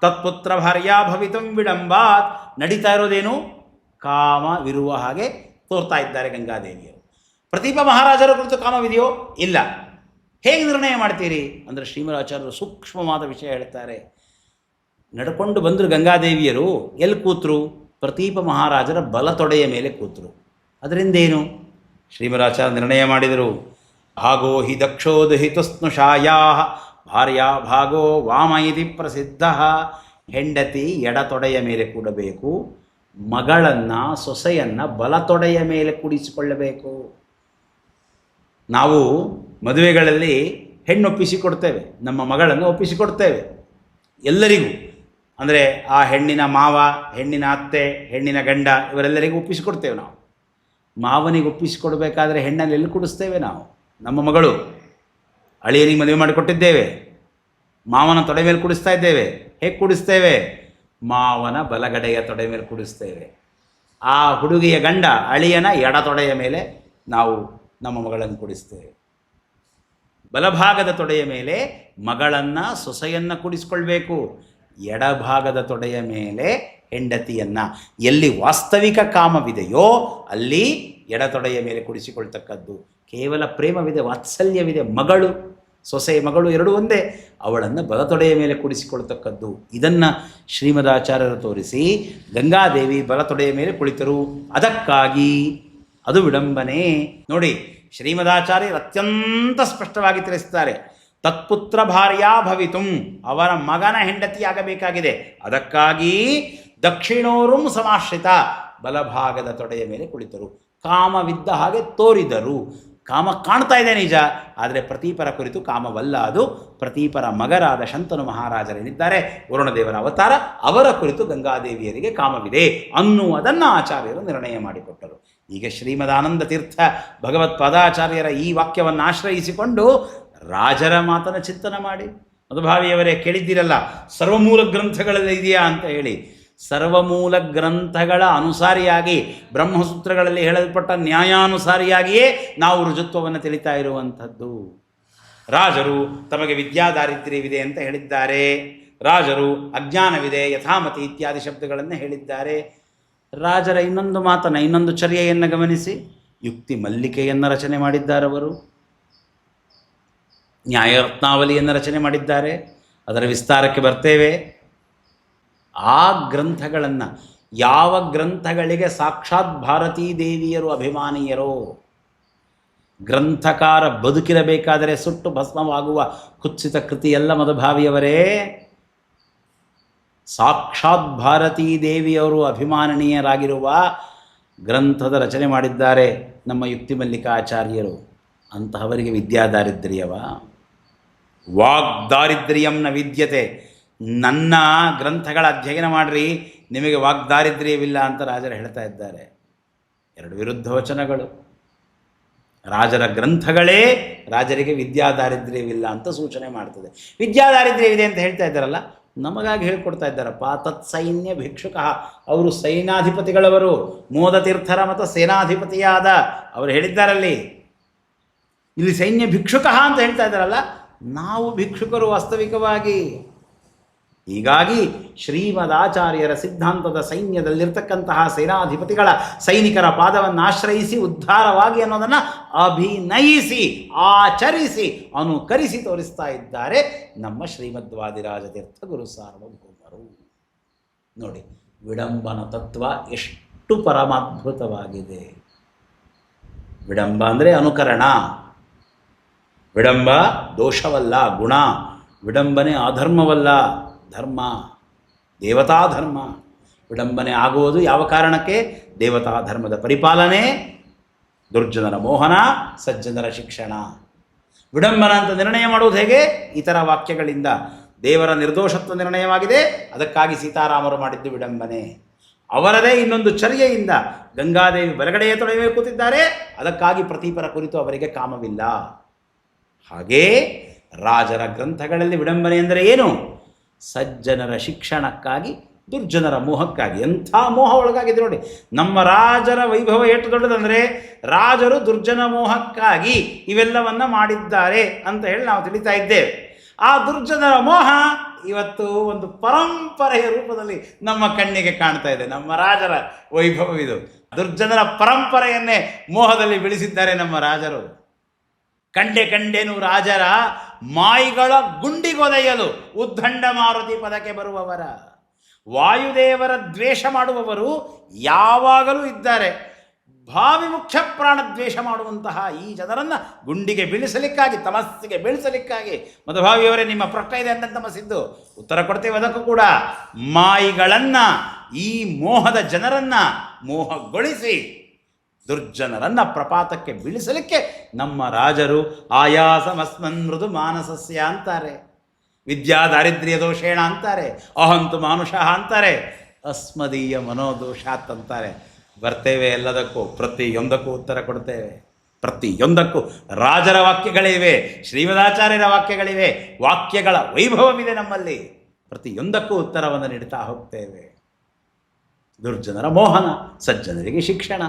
ತತ್ಪುತ್ರ ಭಾರ್ಯಾ ಭವಿತುಂ ವಿಡಂಬಾತ್ ನಡೀತಾ ಇರೋದೇನು ಕಾಮವಿರುವ ಹಾಗೆ ತೋರ್ತಾ ಇದ್ದಾರೆ ಗಂಗಾದೇವಿಯರು. ಪ್ರತೀಪ ಮಹಾರಾಜರ ಕುರಿತು ಕಾಮವಿದೆಯೋ? ಇಲ್ಲ. ಹೇಗೆ ನಿರ್ಣಯ ಮಾಡ್ತೀರಿ? ಅಂದರೆ ಶ್ರೀಮರಾಚಾರ್ಯರು ಸೂಕ್ಷ್ಮವಾದ ವಿಷಯ ಹೇಳ್ತಾರೆ. ನಡ್ಕೊಂಡು ಬಂದರು ಗಂಗಾದೇವಿಯರು, ಎಲ್ಲಿ ಕೂತರು? ಪ್ರತೀಪ ಮಹಾರಾಜರ ಬಲತೊಡೆಯ ಮೇಲೆ ಕೂತರು. ಅದರಿಂದೇನು? ಶ್ರೀಮರಾಚಾರ್ಯ ನಿರ್ಣಯ ಮಾಡಿದರು. ಭಾಗೋ ಹಿ ದಕ್ಷೋದಹಿತುಸ್ನುಷಾಯಾ, ಭಾರ್ಯ ಭಾಗೋ ವಾಮ ಇತಿ ಪ್ರಸಿದ್ಧ. ಹೆಂಡತಿ ಎಡತೊಡೆಯ ಮೇಲೆ ಕೂಡಬೇಕು, ಮಗಳನ್ನು, ಸೊಸೆಯನ್ನು ಬಲತೊಡೆಯ ಮೇಲೆ ಕೂಡಿಸಿಕೊಳ್ಳಬೇಕು. ನಾವು ಮದುವೆಗಳಲ್ಲಿ ಹೆಣ್ಣು ಒಪ್ಪಿಸಿಕೊಡ್ತೇವೆ ನಮ್ಮ ಮಗಳನ್ನು ಒಪ್ಪಿಸಿಕೊಡ್ತೇವೆ. ಎಲ್ಲರಿಗೂ, ಅಂದರೆ ಆ ಹೆಣ್ಣಿನ ಮಾವ, ಹೆಣ್ಣಿನ ಅತ್ತೆ, ಹೆಣ್ಣಿನ ಗಂಡ, ಇವರೆಲ್ಲರಿಗೂ ಒಪ್ಪಿಸಿಕೊಡ್ತೇವೆ ನಾವು. ಮಾವನಿಗೆ ಒಪ್ಪಿಸಿಕೊಡ್ಬೇಕಾದ್ರೆ ಹೆಣ್ಣಲ್ಲಿ ಎಲ್ಲಿ ಕುಡಿಸ್ತೇವೆ ನಾವು? ನಮ್ಮ ಮಗಳು. ಅಳಿಯನಿಗೆ ಮದುವೆ ಮಾಡಿಕೊಟ್ಟಿದ್ದೇವೆ. ಮಾವನ ತೊಡೆ ಮೇಲೆ ಕುಡಿಸ್ತಾ ಇದ್ದೇವೆ. ಹೇಗೆ ಕುಡಿಸ್ತೇವೆ? ಮಾವನ ಬಲಗಡೆಯ ತೊಡೆ ಮೇಲೆ ಕುಡಿಸ್ತೇವೆ. ಆ ಹುಡುಗಿಯ ಗಂಡ ಅಳಿಯನ ಎಡ ತೊಡೆಯ ಮೇಲೆ ನಾವು ನಮ್ಮ ಮಗಳನ್ನು ಕುಡಿಸ್ತೇವೆ. ಬಲಭಾಗದ ತೊಡೆಯ ಮೇಲೆ ಮಗಳನ್ನು ಸೊಸೆಯನ್ನು ಕುಡಿಸ್ಕೊಳ್ಬೇಕು. ಎಡಭಾಗದ ತೊಡೆಯ ಮೇಲೆ ಹೆಂಡತಿಯನ್ನು ಎಲ್ಲಿ ವಾಸ್ತವಿಕ ಕಾಮವಿದೆಯೋ ಅಲ್ಲಿ ಎಡತೊಡೆಯ ಮೇಲೆ ಕುಡಿಸಿಕೊಳ್ತಕ್ಕದ್ದು. ಕೇವಲ ಪ್ರೇಮವಿದೆ, ವಾತ್ಸಲ್ಯವಿದೆ, ಮಗಳು, ಸೊಸೆ, ಮಗಳು ಎರಡೂ ಒಂದೇ. ಅವಳನ್ನು ಬಲತೊಡೆಯ ಮೇಲೆ ಕೂಡಿಸಿಕೊಳ್ತಕ್ಕದ್ದು. ಇದನ್ನು ಶ್ರೀಮದಾಚಾರ್ಯರು ತೋರಿಸಿ, ಗಂಗಾದೇವಿ ಬಲತೊಡೆಯ ಮೇಲೆ ಕುಳಿತರು. ಅದಕ್ಕಾಗಿ ಅದು ವಿಡಂಬನೆ. ನೋಡಿ, ಶ್ರೀಮದಾಚಾರ್ಯರು ಅತ್ಯಂತ ಸ್ಪಷ್ಟವಾಗಿ ತಿಳಿಸ್ತಾರೆ. ತತ್ಪುತ್ರ ಭಾರ್ಯಾ ಭವಿತುಂ. ಅವರ ಮಗನ ಹೆಂಡತಿಯಾಗಬೇಕಾಗಿದೆ. ಅದಕ್ಕಾಗಿ ದಕ್ಷಿಣೋರುಂ ಸಮಾಶ್ರಿತ ಬಲಭಾಗದ ತೊಡೆಯ ಮೇಲೆ ಕುಳಿತರು. ಕಾಮವಿದ್ದ ಹಾಗೆ ತೋರಿದರು. ಕಾಮ ಕಾಣ್ತಾ ಇದೆ ನಿಜ, ಆದರೆ ಪ್ರತೀಪರ ಕುರಿತು ಕಾಮವಲ್ಲ ಅದು. ಪ್ರತೀಪರ ಮಗರಾದ ಶಂತನು ಮಹಾರಾಜರೇನಿದ್ದಾರೆ ವರುಣದೇವರ ಅವತಾರ ಅವರ ಕುರಿತು ಗಂಗಾದೇವಿಯರಿಗೆ ಕಾಮವಿದೆ ಅನ್ನುವುದನ್ನು ಆಚಾರ್ಯರು ನಿರ್ಣಯ ಮಾಡಿಕೊಟ್ಟರು. ಈಗ ಶ್ರೀಮದಾನಂದ ತೀರ್ಥ ಭಗವತ್ ಪದಾಚಾರ್ಯರ ಈ ವಾಕ್ಯವನ್ನು ಆಶ್ರಯಿಸಿಕೊಂಡು ರಾಜರ ಮಾತನ್ನು ಚಿಂತನ ಮಾಡಿ. ಮಧುಭಾವಿಯವರೇ ಕೇಳಿದ್ದೀರಲ್ಲ, ಸರ್ವಮೂಲ ಗ್ರಂಥಗಳಲ್ಲಿ ಇದೆಯಾ ಅಂತ ಹೇಳಿ. ಸರ್ವಮೂಲ ಗ್ರಂಥಗಳ ಅನುಸಾರಿಯಾಗಿ, ಬ್ರಹ್ಮಸೂತ್ರಗಳಲ್ಲಿ ಹೇಳಲ್ಪಟ್ಟ ನ್ಯಾಯಾನುಸಾರಿಯಾಗಿಯೇ ನಾವು ರುಜುತ್ವವನ್ನು ತಿಳಿತಾ ಇರುವಂಥದ್ದು. ರಾಜರು ತಮಗೆ ವಿದ್ಯಾದಾರಿದ್ರ್ಯವಿದೆ ಅಂತ ಹೇಳಿದ್ದಾರೆ. ರಾಜರು ಅಜ್ಞಾನವಿದೆ, ಯಥಾಮತಿ ಇತ್ಯಾದಿ ಶಬ್ದಗಳನ್ನು ಹೇಳಿದ್ದಾರೆ. ರಾಜರ ಇನ್ನೊಂದು ಮಾತನ್ನು, ಇನ್ನೊಂದು ಚರ್ಯೆಯನ್ನು ಗಮನಿಸಿ. ಯುಕ್ತಿ ಮಲ್ಲಿಕೆಯನ್ನು ರಚನೆ ಮಾಡಿದ್ದಾರವರು. ನ್ಯಾಯರತ್ನಾವಲಿಯನ್ನು ರಚನೆ ಮಾಡಿದ್ದಾರೆ, ಅದರ ವಿಸ್ತಾರಕ್ಕೆ ಬರ್ತೇವೆ. ಆ ಗ್ರಂಥಗಳನ್ನು ಯಾವ ಗ್ರಂಥಗಳಿಗೆ ಸಾಕ್ಷಾತ್ ಭಾರತೀ ದೇವಿಯರು ಅಭಿಮಾನಿಯರೋ, ಗ್ರಂಥಕಾರ ಬದುಕಿರಬೇಕಾದರೆ ಸುಟ್ಟು ಭಸ್ಮವಾಗುವ ಕುತ್ಸಿತ ಕೃತಿಯಲ್ಲ ಮಧುಭಾವಿಯವರೇ, ಸಾಕ್ಷಾತ್ ಭಾರತೀ ದೇವಿಯವರು ಅಭಿಮಾನನೀಯರಾಗಿರುವ ಗ್ರಂಥದ ರಚನೆ ಮಾಡಿದ್ದಾರೆ ನಮ್ಮ ಯುಕ್ತಿ ಮಲ್ಲಿಕಾಚಾರ್ಯರು. ಅಂತಹವರಿಗೆ ವಿದ್ಯಾದಾರಿದ್ರ್ಯವ? ವಾಗ್ದಾರಿದ್ರ್ಯಂನ ವಿದ್ಯತೆ. ನನ್ನ ಗ್ರಂಥಗಳ ಅಧ್ಯಯನ ಮಾಡಿರಿ, ನಿಮಗೆ ವಾಗ್ದಾರಿದ್ರ್ಯವಿಲ್ಲ ಅಂತ ರಾಜರು ಹೇಳ್ತಾ ಇದ್ದಾರೆ. ಎರಡು ವಿರುದ್ಧ ವಚನಗಳು. ರಾಜರ ಗ್ರಂಥಗಳೇ ರಾಜರಿಗೆ ವಿದ್ಯಾದಾರಿದ್ರ್ಯವಿಲ್ಲ ಅಂತ ಸೂಚನೆ ಮಾಡ್ತದೆ. ವಿದ್ಯಾದಾರಿದ್ರ್ಯವಿದೆ ಅಂತ ಹೇಳ್ತಾ ಇದ್ದಾರಲ್ಲ, ನಮಗಾಗಿ ಹೇಳ್ಕೊಡ್ತಾ ಇದ್ದಾರಪ್ಪ. ತತ್ ಸೈನ್ಯ ಭಿಕ್ಷುಕ. ಅವರು ಸೈನಾಧಿಪತಿಗಳವರು. ಮೋದತೀರ್ಥರ ಮತ್ತು ಸೇನಾಧಿಪತಿಯಾದ. ಅವರು ಹೇಳಿದ್ದಾರಲ್ಲಿ ಇಲ್ಲಿ ಸೈನ್ಯ ಭಿಕ್ಷುಕ ಅಂತ ಹೇಳ್ತಾ ಇದ್ದಾರಲ್ಲ, ನಾವು ಭಿಕ್ಷುಕರು ವಾಸ್ತವಿಕವಾಗಿ. ಹೀಗಾಗಿ ಶ್ರೀಮದಾಚಾರ್ಯರ ಸಿದ್ಧಾಂತದ ಸೈನ್ಯದಲ್ಲಿರ್ತಕ್ಕಂತಹ ಸೇನಾಧಿಪತಿಗಳ ಸೈನಿಕರ ಪಾದವನ್ನು ಆಶ್ರಯಿಸಿ, ಉದ್ಧಾರವಾಗಿ ಅನ್ನೋದನ್ನು ಅಭಿನಯಿಸಿ, ಆಚರಿಸಿ, ಅನುಕರಿಸಿ ತೋರಿಸ್ತಾ ಇದ್ದಾರೆ ನಮ್ಮ ಶ್ರೀಮದ್ವಾದಿರಾಜ ತೀರ್ಥ ಗುರು ಸಾರ್ವಭೌಮರು. ನೋಡಿ, ವಿಡಂಬನ ತತ್ವ ಎಷ್ಟು ಪರಮಾದ್ಭುತವಾಗಿದೆ. ವಿಡಂಬ ಅಂದರೆ ಅನುಕರಣ. ವಿಡಂಬ ದೋಷವಲ್ಲ, ಗುಣ. ವಿಡಂಬನೆ ಅಧರ್ಮವಲ್ಲ, ಧರ್ಮ. ದೇವತಾ ಧರ್ಮ. ವಿಡಂಬನೆ ಆಗುವುದು ಯಾವ ಕಾರಣಕ್ಕೆ? ದೇವತಾ ಧರ್ಮದ ಪರಿಪಾಲನೆ, ದುರ್ಜನರ ಮೋಹನ, ಸಜ್ಜನರ ಶಿಕ್ಷಣ. ವಿಡಂಬನ ಅಂತ ನಿರ್ಣಯ ಮಾಡುವುದು ಹೇಗೆ? ಇತರ ವಾಕ್ಯಗಳಿಂದ. ದೇವರ ನಿರ್ದೋಷತ್ವ ನಿರ್ಣಯವಾಗಿದೆ. ಅದಕ್ಕಾಗಿ ಸೀತಾರಾಮರು ಮಾಡಿದ್ದು ವಿಡಂಬನೆ. ಅವರದೇ ಇನ್ನೊಂದು ಚರ್ಯೆಯಿಂದ ಗಂಗಾದೇವಿ ಬಲಗಡೆಯ ತೊಳೆಯೇ ಕೂತಿದ್ದಾರೆ. ಅದಕ್ಕಾಗಿ ಪ್ರತೀಪರ ಕುರಿತು ಅವರಿಗೆ ಕಾಮವಿಲ್ಲ. ಹಾಗೇ ರಾಜರ ಗ್ರಂಥಗಳಲ್ಲಿ ವಿಡಂಬನೆ ಎಂದರೆ ಏನು? ಸಜ್ಜನರ ಶಿಕ್ಷಣಕ್ಕಾಗಿ, ದುರ್ಜನರ ಮೋಹಕ್ಕಾಗಿ. ಎಂಥ ಮೋಹ ಒಳಗಾಗಿದೆ ನೋಡಿ. ನಮ್ಮ ರಾಜರ ವೈಭವ ಎಷ್ಟು ದೊಡ್ಡದಂದರೆ, ರಾಜರು ದುರ್ಜನ ಮೋಹಕ್ಕಾಗಿ ಇವೆಲ್ಲವನ್ನು ಮಾಡಿದ್ದಾರೆ ಅಂತ ಹೇಳಿ ನಾವು ತಿಳಿತಾ ಇದ್ದೇವೆ. ಆ ದುರ್ಜನರ ಮೋಹ ಇವತ್ತು ಒಂದು ಪರಂಪರೆಯ ರೂಪದಲ್ಲಿ ನಮ್ಮ ಕಣ್ಣಿಗೆ ಕಾಣ್ತಾ ಇದೆ. ನಮ್ಮ ರಾಜರ ವೈಭವವಿದು. ದುರ್ಜನರ ಪರಂಪರೆಯನ್ನೇ ಮೋಹದಲ್ಲಿ ಬೆಳೆಸಿದ್ದಾರೆ ನಮ್ಮ ರಾಜರು. ಕಂಡೆ ಕಂಡೆನು ರಾಜರ ಮಾಯಿಗಳ ಗುಂಡಿಗೊದೆಯಲು ಉದ್ದಂಡ ಮಾರುತಿ ಪದಕ್ಕೆ ಬರುವವರ. ವಾಯುದೇವರ ದ್ವೇಷ ಮಾಡುವವರು ಯಾವಾಗಲೂ ಇದ್ದಾರೆ. ಭಾವಿ ಮುಖ್ಯ ಪ್ರಾಣ ದ್ವೇಷ ಮಾಡುವಂತಹ ಈ ಜನರನ್ನು ಗುಂಡಿಗೆ ಬೀಳಿಸಲಿಕ್ಕಾಗಿ, ತಮಸ್ಸಿಗೆ ಬೀಳಿಸಲಿಕ್ಕಾಗಿ. ಮಧುಭಾವಿಯವರೇ, ನಿಮ್ಮ ಪ್ರಶ್ನೆ ಇದೆ ಅಂತ ತಮಸ್ಸಿದ್ದು ಉತ್ತರ ಕೊಡ್ತೇವೆ ಅದಕ್ಕೂ ಕೂಡ. ಮಾಯಿಗಳನ್ನು, ಈ ಮೋಹದ ಜನರನ್ನು ಮೋಹಗೊಳಿಸಿ. ದುರ್ಜನರನ್ನ ಪ್ರಪಾತಕ್ಕೆ ಬೀಳಿಸಲಿಕ್ಕೆ ನಮ್ಮ ರಾಜರು ಆಯಾಸಮಸ್ಮನ್ ಮೃದು ಮಾನಸಸ್ಯ ಅಂತಾರೆ ವಿದ್ಯಾ ದಾರಿದ್ರ್ಯ ದೋಷೇಣ ಅಂತಾರೆ, ಅಹಂತು ಮಾನುಷ ಅಂತಾರೆ, ಅಸ್ಮದೀಯ ಮನೋದೋಷಾತ್ ಅಂತಾರೆ. ಬರ್ತೇವೆ ಎಲ್ಲದಕ್ಕೂ, ಪ್ರತಿಯೊಂದಕ್ಕೂ ಉತ್ತರ ಕೊಡ್ತೇವೆ. ಪ್ರತಿಯೊಂದಕ್ಕೂ ರಾಜರ ವಾಕ್ಯಗಳಿವೆ, ಶ್ರೀಮದಾಚಾರ್ಯರ ವಾಕ್ಯಗಳಿವೆ, ವಾಕ್ಯಗಳ ವೈಭವವಿದೆ ನಮ್ಮಲ್ಲಿ. ಪ್ರತಿಯೊಂದಕ್ಕೂ ಉತ್ತರವನ್ನು ನೀಡ್ತಾ ಹೋಗ್ತೇವೆ. ದುರ್ಜನರ ಮೋಹನ, ಸಜ್ಜನರಿಗೆ ಶಿಕ್ಷಣ.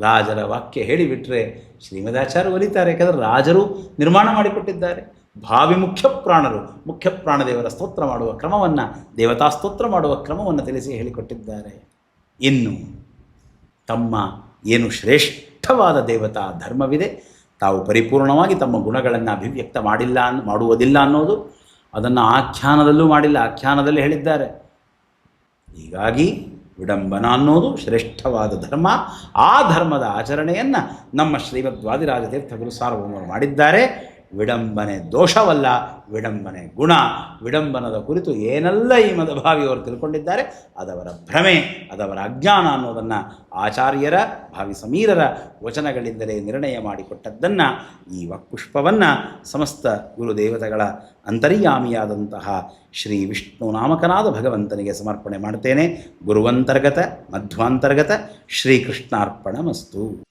ರಾಜರ ವಾಕ್ಯ ಹೇಳಿಬಿಟ್ರೆ ಶ್ರೀಮದಾಚಾರ್ಯ ಒಲಿತಾರೆ. ಯಾಕಂದರೆ ರಾಜರು ನಿರ್ಮಾಣ ಮಾಡಿಕೊಟ್ಟಿದ್ದಾರೆ. ಭಾವಿ ಮುಖ್ಯ ಪ್ರಾಣರು ಮುಖ್ಯ ಪ್ರಾಣದೇವರ ಸ್ತೋತ್ರ ಮಾಡುವ ಕ್ರಮವನ್ನು, ದೇವತಾ ಸ್ತೋತ್ರ ಮಾಡುವ ಕ್ರಮವನ್ನು ತಿಳಿಸಿ ಹೇಳಿಕೊಟ್ಟಿದ್ದಾರೆ. ಇನ್ನು ತಮ್ಮ ಏನು ಶ್ರೇಷ್ಠವಾದ ದೇವತಾ ಧರ್ಮವಿದೆ, ತಾವು ಪರಿಪೂರ್ಣವಾಗಿ ತಮ್ಮ ಗುಣಗಳನ್ನು ಅಭಿವ್ಯಕ್ತ ಮಾಡಿಲ್ಲ ಮಾಡುವುದಿಲ್ಲ ಅನ್ನೋದು ಅದನ್ನು ಆಖ್ಯಾನದಲ್ಲೂ ಮಾಡಿಲ್ಲ, ಆಖ್ಯಾನದಲ್ಲಿ ಹೇಳಿದ್ದಾರೆ. ಹೀಗಾಗಿ ವಿಡಂಬನ ಅನ್ನೋದು ಶ್ರೇಷ್ಠವಾದ ಧರ್ಮ. ಆ ಧರ್ಮದ ಆಚರಣೆಯನ್ನು ನಮ್ಮ ಶ್ರೀಮದ್ವಾದಿರಾಜ ತೀರ್ಥಗುರು ಸಾರ್ವಭೌಮರು ಮಾಡಿದ್ದಾರೆ. ವಿಡಂಬನೆ ದೋಷವಲ್ಲ, ವಿಡಂಬನೆ ಗುಣ. ವಿಡಂಬನದ ಕುರಿತು ಏನೆಲ್ಲ ಈ ಮದಭಾವಿಯವರು ತಿಳ್ಕೊಂಡಿದ್ದಾರೆ, ಅದವರ ಭ್ರಮೆ, ಅದವರ ಅಜ್ಞಾನ ಅನ್ನೋದನ್ನು ಆಚಾರ್ಯರ, ಭಾವಿ ಸಮೀರರ ವಚನಗಳಿಂದಲೇ ನಿರ್ಣಯ ಮಾಡಿಕೊಟ್ಟದ್ದನ್ನು ಈ ವಕ್ಪುಷ್ಪವನ್ನು ಸಮಸ್ತ ಗುರುದೇವತೆಗಳ ಅಂತರ್ಯಾಮಿಯಾದಂತಹ ಶ್ರೀ ವಿಷ್ಣು ನಾಮಕನಾದ ಭಗವಂತನಿಗೆ ಸಮರ್ಪಣೆ ಮಾಡ್ತೇನೆ. ಗುರುವಂತರ್ಗತ, ಮಧ್ವಾಂತರ್ಗತ ಶ್ರೀಕೃಷ್ಣಾರ್ಪಣ ಮಸ್ತು